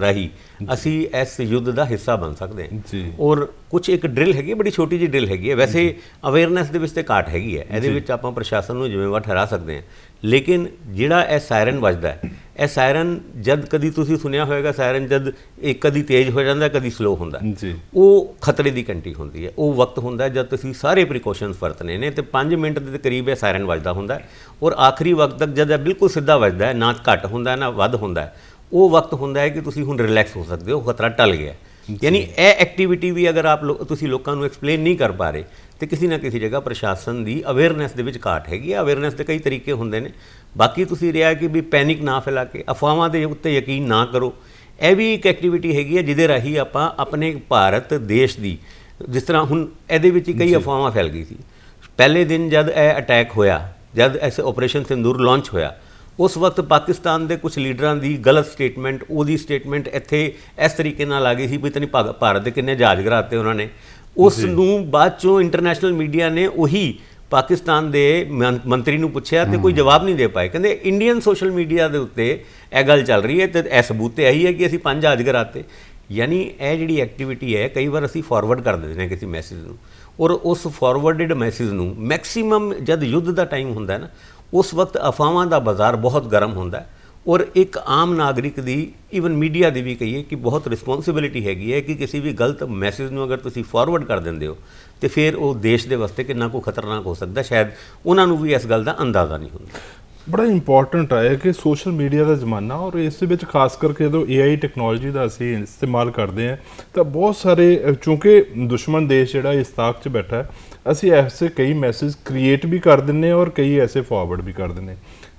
ਰਾਹੀਂ ਅਸੀਂ ਇਸ ਯੁੱਧ ਦਾ ਹਿੱਸਾ ਬਣ ਸਕਦੇ ਹਾਂ। ਜੀ। ਔਰ ਕੁਝ ਇੱਕ ਡਰਿਲ ਹੈਗੀ ਹੈ, ਬੜੀ ਛੋਟੀ ਜਿਹੀ ਡਰਿਲ ਹੈਗੀ ਹੈ। ਵੈਸੇ ਅਵੇਅਰਨੈਸ ਦੇ ਵਿੱਚ ਤੇ ਘਾਟ ਹੈਗੀ ਹੈ। ਇਹਦੇ ਵਿੱਚ ਆਪਾਂ ਪ੍ਰਸ਼ਾਸਨ ਨੂੰ ਜ਼ਿੰਮੇਵਾਰ ਠਹਿਰਾ ਸਕਦੇ ਹਾਂ। ਲੇਕਿਨ ਜਿਹੜਾ ਇਹ ਸਾਇਰਨ ਵੱਜਦਾ ਹੈ ਇਹ ਸਾਇਰਨ ਜਦ ਕਦੀ ਤੁਸੀਂ ਸੁਣਿਆ ਹੋਵੇਗਾ ਸਾਇਰਨ ਜਦ ਇਹ ਕਦੀ ਤੇਜ਼ ਹੋ ਜਾਂਦਾ ਕਦੀ ਸਲੋ ਹੁੰਦਾ। ਜੀ। ਉਹ ਖਤਰੇ ਦੀ ਘੰਟੀ ਹੁੰਦੀ ਹੈ। ਉਹ ਵਕਤ ਹੁੰਦਾ ਜਦ ਤੁਸੀਂ ਸਾਰੇ ਪ੍ਰੀਕਾਸ਼ਨਸ ਵਰਤਨੇ ਨੇ ਤੇ 5 ਮਿੰਟ ਦੇ ਕਰੀਬ ਇਹ ਸਾਇਰਨ ਵੱਜਦਾ ਹੁੰਦਾ। ਔਰ ਆਖਰੀ ਵਕਤ ਤੱਕ ਜਦ ਇਹ ਬਿਲਕੁਲ ਸਿੱਧਾ ਵੱਜਦਾ ਹੈ ਨਾ ਘੱਟ ਹੁੰਦਾ ਨਾ ਵੱਧ ਹੁੰਦਾ ਉਹ ਵਕਤ ਹੁੰਦਾ ਹੈ ਕਿ ਤੁਸੀਂ ਹੁਣ ਰਿਲੈਕਸ ਹੋ ਸਕਦੇ ਹੋ ਖਤਰਾ ਟਲ ਗਿਆ। ਯਾਨੀ ਇਹ ਐਕਟੀਵਿਟੀ ਵੀ ਅਗਰ ਆਪ ਤੁਸੀਂ ਲੋਕਾਂ ਨੂੰ ਐਕਸਪਲੇਨ ਨਹੀਂ ਕਰ ਪਾ ਰਹੇ ਤੇ ਕਿਸੇ ਨਾ ਕਿਸੇ ਜਗ੍ਹਾ ਪ੍ਰਸ਼ਾਸਨ ਦੀ ਅਵੇਅਰਨੈਸ ਦੇ ਵਿੱਚ ਘਾਟ ਹੈਗੀ ਹੈ। ਅਵੇਅਰਨੈਸ ਦੇ ਕਈ ਤਰੀਕੇ ਹੁੰਦੇ ਨੇ। ਬਾਕੀ ਤੁਸੀਂ ਰਿਹਾ ਕਿ ਵੀ ਪੈਨਿਕ ਨਾ ਫੈਲਾ ਕੇ ਅਫਵਾਹਾਂ ਦੇ ਉੱਤੇ ਯਕੀਨ ਨਾ ਕਰੋ। ਇਹ ਵੀ ਇੱਕ ਐਕਟੀਵਿਟੀ ਹੈਗੀ ਹੈ ਜਿਹਦੇ ਰਾਹੀਂ ਆਪਾਂ ਆਪਣੇ ਭਾਰਤ ਦੇਸ਼ ਦੀ ਜਿਸ ਤਰ੍ਹਾਂ ਹੁਣ ਇਹਦੇ ਵਿੱਚ ਕਈ ਅਫਵਾਹਾਂ ਫੈਲ ਗਈ ਸੀ। ਪਹਿਲੇ ਦਿਨ ਜਦ ਇਹ ਅਟੈਕ ਹੋਇਆ ਜਦ ਐਸੇ ਆਪਰੇਸ਼ਨ ਸਿੰਦੂਰ ਲਾਂਚ ਹੋਇਆ ਉਸ ਵਕਤ ਪਾਕਿਸਤਾਨ ਦੇ ਕੁਝ ਲੀਡਰਾਂ ਦੀ ਗਲਤ ਸਟੇਟਮੈਂਟ ਉਹਦੀ ਸਟੇਟਮੈਂਟ ਇੱਥੇ ਇਸ ਤਰੀਕੇ ਨਾਲ ਆ ਗਈ ਸੀ ਵੀ ਤਨੀ ਭਾਰਤ ਦੇ ਕਿੰਨੇ ਜਹਾਜ਼ ਗਿਰਾਤੇ ਉਹਨਾਂ ਨੇ। ਉਸ ਨੂੰ ਬਾਅਦ ਚੋਂ ਇੰਟਰਨੈਸ਼ਨਲ ਮੀਡੀਆ ਨੇ ਉਹੀ ਪਾਕਿਸਤਾਨ ਦੇ ਮੰਤਰੀ ਨੂੰ ਪੁੱਛਿਆ ਤੇ ਕੋਈ ਜਵਾਬ ਨਹੀਂ ਦੇ ਪਾਏ। ਕਹਿੰਦੇ ਇੰਡੀਅਨ ਸੋਸ਼ਲ ਮੀਡੀਆ ਦੇ ਉੱਤੇ ਇਹ ਗੱਲ ਚੱਲ ਰਹੀ ਹੈ ਤੇ ਇਹ ਸਬੂਤ ਤੇ ਇਹੀ ਹੈ ਕਿ ਅਸੀਂ ਪੰਜ ਜਹਾਜ਼ ਗਿਰਾਤੇ ਯਾਨੀ ਇਹ ਜਿਹੜੀ ਐਕਟੀਵਿਟੀ ਹੈ ਕਈ ਵਾਰ ਅਸੀਂ ਫਾਰਵਰਡ ਕਰ ਦਿੰਦੇ ਹਾਂ ਕਿਸੇ ਮੈਸੇਜ ਨੂੰ। ਔਰ ਉਸ ਫਾਰਵਰਡਡ ਮੈਸੇਜ ਨੂੰ ਮੈਕਸਿਮਮ ਜਦ ਯੁੱਧ ਦਾ ਟਾਈਮ ਹੁੰਦਾ ਹੈ ਨਾ ਉਸ ਵਕਤ ਅਫਵਾਹਾਂ ਦਾ ਬਾਜ਼ਾਰ ਬਹੁਤ ਗਰਮ ਹੁੰਦਾ ਹੈ। ਔਰ ਇੱਕ ਆਮ ਨਾਗਰਿਕ ਦੀ ਈਵਨ ਮੀਡੀਆ ਦੀ ਵੀ ਕਹੀਏ ਕਿ ਬਹੁਤ ਰਿਸਪੌਂਸਿਬਿਲਿਟੀ ਹੈਗੀ ਹੈ ਕਿ ਕਿਸੇ ਵੀ ਗਲਤ ਮੈਸੇਜ ਨੂੰ ਅਗਰ ਤੁਸੀਂ ਫਾਰਵਰਡ ਕਰ ਦਿੰਦੇ ਹੋ ਤੇ ਫਿਰ ਉਹ ਦੇਸ਼ ਦੇ ਵਾਸਤੇ ਕਿੰਨਾ ਕੋ ਖਤਰਨਾਕ ਹੋ ਸਕਦਾ ਸ਼ਾਇਦ ਉਹਨਾਂ ਨੂੰ ਵੀ ਇਸ ਗੱਲ ਦਾ ਅੰਦਾਜ਼ਾ ਨਹੀਂ ਹੁੰਦਾ। ਬੜਾ ਇੰਪੋਰਟੈਂਟ ਹੈ ਕਿ ਸੋਸ਼ਲ ਮੀਡੀਆ ਦਾ ਜ਼ਮਾਨਾ ਔਰ ਇਸ ਦੇ ਵਿੱਚ ਖਾਸ ਕਰਕੇ ਜਦੋਂ AI ਟੈਕਨੋਲੋਜੀ ਦਾ ਅਸੀਂ ਇਸਤੇਮਾਲ ਕਰਦੇ ਹਾਂ ਤਾਂ ਬਹੁਤ ਸਾਰੇ ਅ, ਦੁਸ਼ਮਣ ਦੇਸ਼ ਜਿਹੜਾ ਇਸ ਤਾਕ 'ਚ ਬੈਠਾ ਹੈ ਅਸੀਂ ਐਸੇ ਕਈ ਮੈਸੇਜ ਕ੍ਰੀਏਟ ਵੀ ਕਰ ਦਿੰਨੇ ਔਰ ਕਈ ਐਸੇ ਫਾਰਵਰਡ ਵੀ ਕਰ ਦਿੰਨੇ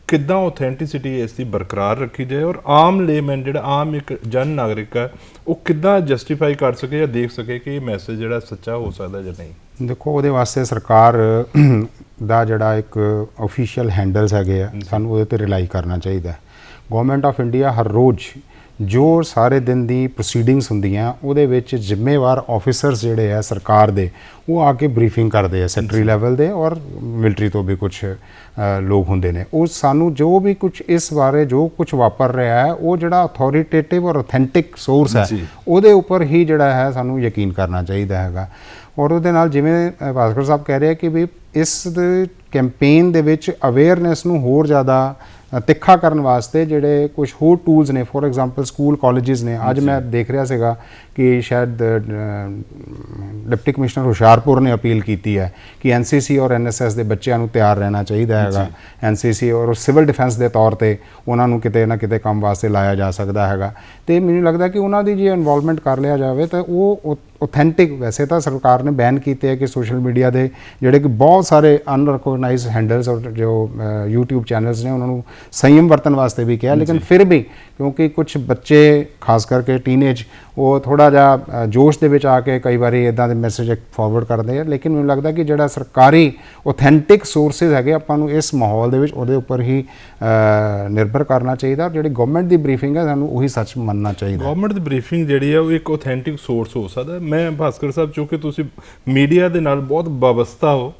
ਕਿੱਦਾਂ ਆਥੈਂਟਿਸਿਟੀ ਇਸ ਦੀ ਬਰਕਰਾਰ ਰੱਖੀ ਜਾਏ ਔਰ ਆਮ ਲੇਮੈਨ ਜਿਹੜਾ ਆਮ ਇੱਕ ਜਨ ਨਾਗਰਿਕ ਹੈ ਉਹ ਕਿੱਦਾਂ ਜਸਟੀਫਾਈ ਕਰ ਸਕੇ ਜਾਂ ਦੇਖ ਸਕੇ ਕਿ ਇਹ ਮੈਸੇਜ ਜਿਹੜਾ ਸੱਚਾ ਹੋ ਸਕਦਾ ਜਾਂ ਨਹੀਂ? ਦੇਖੋ ਉਹਦੇ ਵਾਸਤੇ ਸਰਕਾਰ ਦਾ ਜਿਹੜਾ ਇੱਕ ਅਫੀਸ਼ੀਅਲ ਹੈਂਡਲਸ ਹੈਗੇ ਆ ਸਾਨੂੰ ਉਹਦੇ ਤੇ ਰਿਲਾਈ ਕਰਨਾ ਚਾਹੀਦਾ ਗਵਰਨਮੈਂਟ ਆਫ ਇੰਡੀਆ ਹਰ ਰੋਜ਼ ਜੋ ਸਾਰੇ ਦਿਨ ਦੀ ਪ੍ਰੋਸੀਡਿੰਗਸ ਹੁੰਦੀਆਂ ਉਹਦੇ ਵਿੱਚ ਜ਼ਿੰਮੇਵਾਰ ਆਫੀਸਰਸ ਜਿਹੜੇ ਆ ਸਰਕਾਰ ਦੇ ਉਹ ਆ ਕੇ ਬਰੀਫਿੰਗ ਕਰਦੇ ਆ ਸੈਕਟਰੀ ਲੈਵਲ ਦੇ ਔਰ ਮਿਲਟਰੀ ਤੋਂ ਵੀ ਕੁਝ ਲੋਕ ਹੁੰਦੇ ਨੇ। ਉਹ ਸਾਨੂੰ ਜੋ ਵੀ ਕੁਝ ਇਸ ਬਾਰੇ ਜੋ ਕੁਝ ਵਾਪਰ ਰਿਹਾ ਹੈ ਉਹ ਜਿਹੜਾ ਅਥਾਰਟੇਟਿਵ ਔਰ ਆਥੈਂਟਿਕ ਸੋਰਸ ਹੈ। ਉਹਦੇ ਉੱਪਰ ਹੀ ਜਿਹੜਾ ਹੈ ਸਾਨੂੰ ਯਕੀਨ ਕਰਨਾ ਚਾਹੀਦਾ ਹੈਗਾ। ਔਰ ਉਹਦੇ ਨਾਲ ਜਿਵੇਂ ਭਾਸਕਰ ਸਾਹਿਬ ਕਹਿ ਰਹੇ ਆ ਕਿ ਵੀ ਇਸ ਕੈਂਪੇਨ ਦੇ ਵਿੱਚ ਅਵੇਅਰਨੈਸ ਨੂੰ ਹੋਰ ਜ਼ਿਆਦਾ ਤਿੱਖਾ ਕਰਨ ਵਾਸਤੇ ਜਿਹੜੇ ਕੁਝ ਹੋਰ ਟੂਲਸ ਨੇ ਫੋਰ ਐਗਜ਼ਾਮਪਲ ਸਕੂਲ ਕਾਲਜਸ ਨੇ। ਅੱਜ ਮੈਂ ਦੇਖ ਰਿਹਾ ਸੀਗਾ ਕਿ ਸ਼ਾਇਦ ਡਿਪਟੀ ਕਮਿਸ਼ਨਰ ਹੁਸ਼ਿਆਰਪੁਰ ਨੇ ਅਪੀਲ ਕੀਤੀ ਹੈ ਕਿ ਐਨਸੀਸੀ ਔਰ ਐਨਐਸਐਸ ਦੇ ਬੱਚਿਆਂ ਨੂੰ ਤਿਆਰ ਰਹਿਣਾ ਚਾਹੀਦਾ ਹੈਗਾ। ਐਨਸੀਸੀ ਔਰ ਸਿਵਲ ਡਿਫੈਂਸ ਦੇ ਤੌਰ ਤੇ ਉਹਨਾਂ ਨੂੰ ਕਿਤੇ ਨਾ ਕਿਤੇ ਕੰਮ ਵਾਸਤੇ ਲਾਇਆ ਜਾ ਸਕਦਾ ਹੈਗਾ। ਤੇ ਮੈਨੂੰ ਲੱਗਦਾ ਕਿ ਉਹਨਾਂ ਦੀ ਜੇ ਇਨਵੋਲਵਮੈਂਟ ਕਰ ਲਿਆ ਜਾਵੇ ਤਾਂ ਉਹ ਆਥੈਂਟਿਕ ਵੈਸੇ ਤਾਂ ਸਰਕਾਰ ਨੇ ਬੈਨ ਕੀਤੇ ਹੈ ਕਿ ਸੋਸ਼ਲ ਮੀਡੀਆ ਦੇ ਜਿਹੜੇ ਕਿ ਬਹੁਤ ਸਾਰੇ ਅਨਰੈਕਗਨਾਈਜ਼ਡ ਹੈਂਡਲਸ ਔਰ ਜੋ YouTube ਚੈਨਲਸ ਨੇ ਉਹਨਾਂ ਨੂੰ ਸੰਯਮ ਵਰਤਣ ਵਾਸਤੇ ਵੀ ਕਿਹਾ ਲੇਕਿਨ ਫਿਰ ਵੀ ਕਿਉਂਕਿ ਕੁਝ ਬੱਚੇ, ਖਾਸ ਕਰਕੇ ਟੀਨੇਜ ਉਹ ਥੋੜਾ ਜਿਹਾ ਜੋਸ਼ ਦੇ ਵਿੱਚ ਆ ਕੇ ਕਈ ਵਾਰੀ ਇਦਾਂ ਦੇ ਮੈਸੇਜ ਫਾਰਵਰਡ ਕਰਦੇ ਆ। ਲੇਕਿਨ ਮੈਨੂੰ ਲੱਗਦਾ ਕਿ ਜਿਹੜਾ ਸਰਕਾਰੀ ਆਥੈਂਟਿਕ ਸੋਰਸਸ ਹੈਗੇ, ਆਪਾਂ ਨੂੰ ਇਸ ਮਾਹੌਲ ਦੇ ਵਿੱਚ ਉਹਦੇ ਉੱਪਰ ਹੀ ਨਿਰਭਰ ਕਰਨਾ ਚਾਹੀਦਾ ਔਰ ਜਿਹੜੀ ਗਵਰਨਮੈਂਟ ਦੀ ਬਰੀਫਿੰਗ ਹੈ, ਸਾਨੂੰ ਉਹੀ ਸੱਚ ਮੰਨਣਾ ਚਾਹੀਦਾ। ਗਵਰਨਮੈਂਟ ਦੀ ਬਰੀਫਿੰਗ ਜਿਹੜੀ ਹੈ, ਉਹ ਇੱਕ ਆਥੈਂਟਿਕ ਸੋਰਸ ਹੋ ਸਕਦਾ ਮੈਂ ਭਾਸਕਰ ਸਾਹਿਬ, ਚੂੰਕਿ ਤੁਸੀਂ ਮੀਡੀਆ ਦੇ ਨਾਲ ਬਹੁਤ ਵਾਬਸਤਾ ਹੋ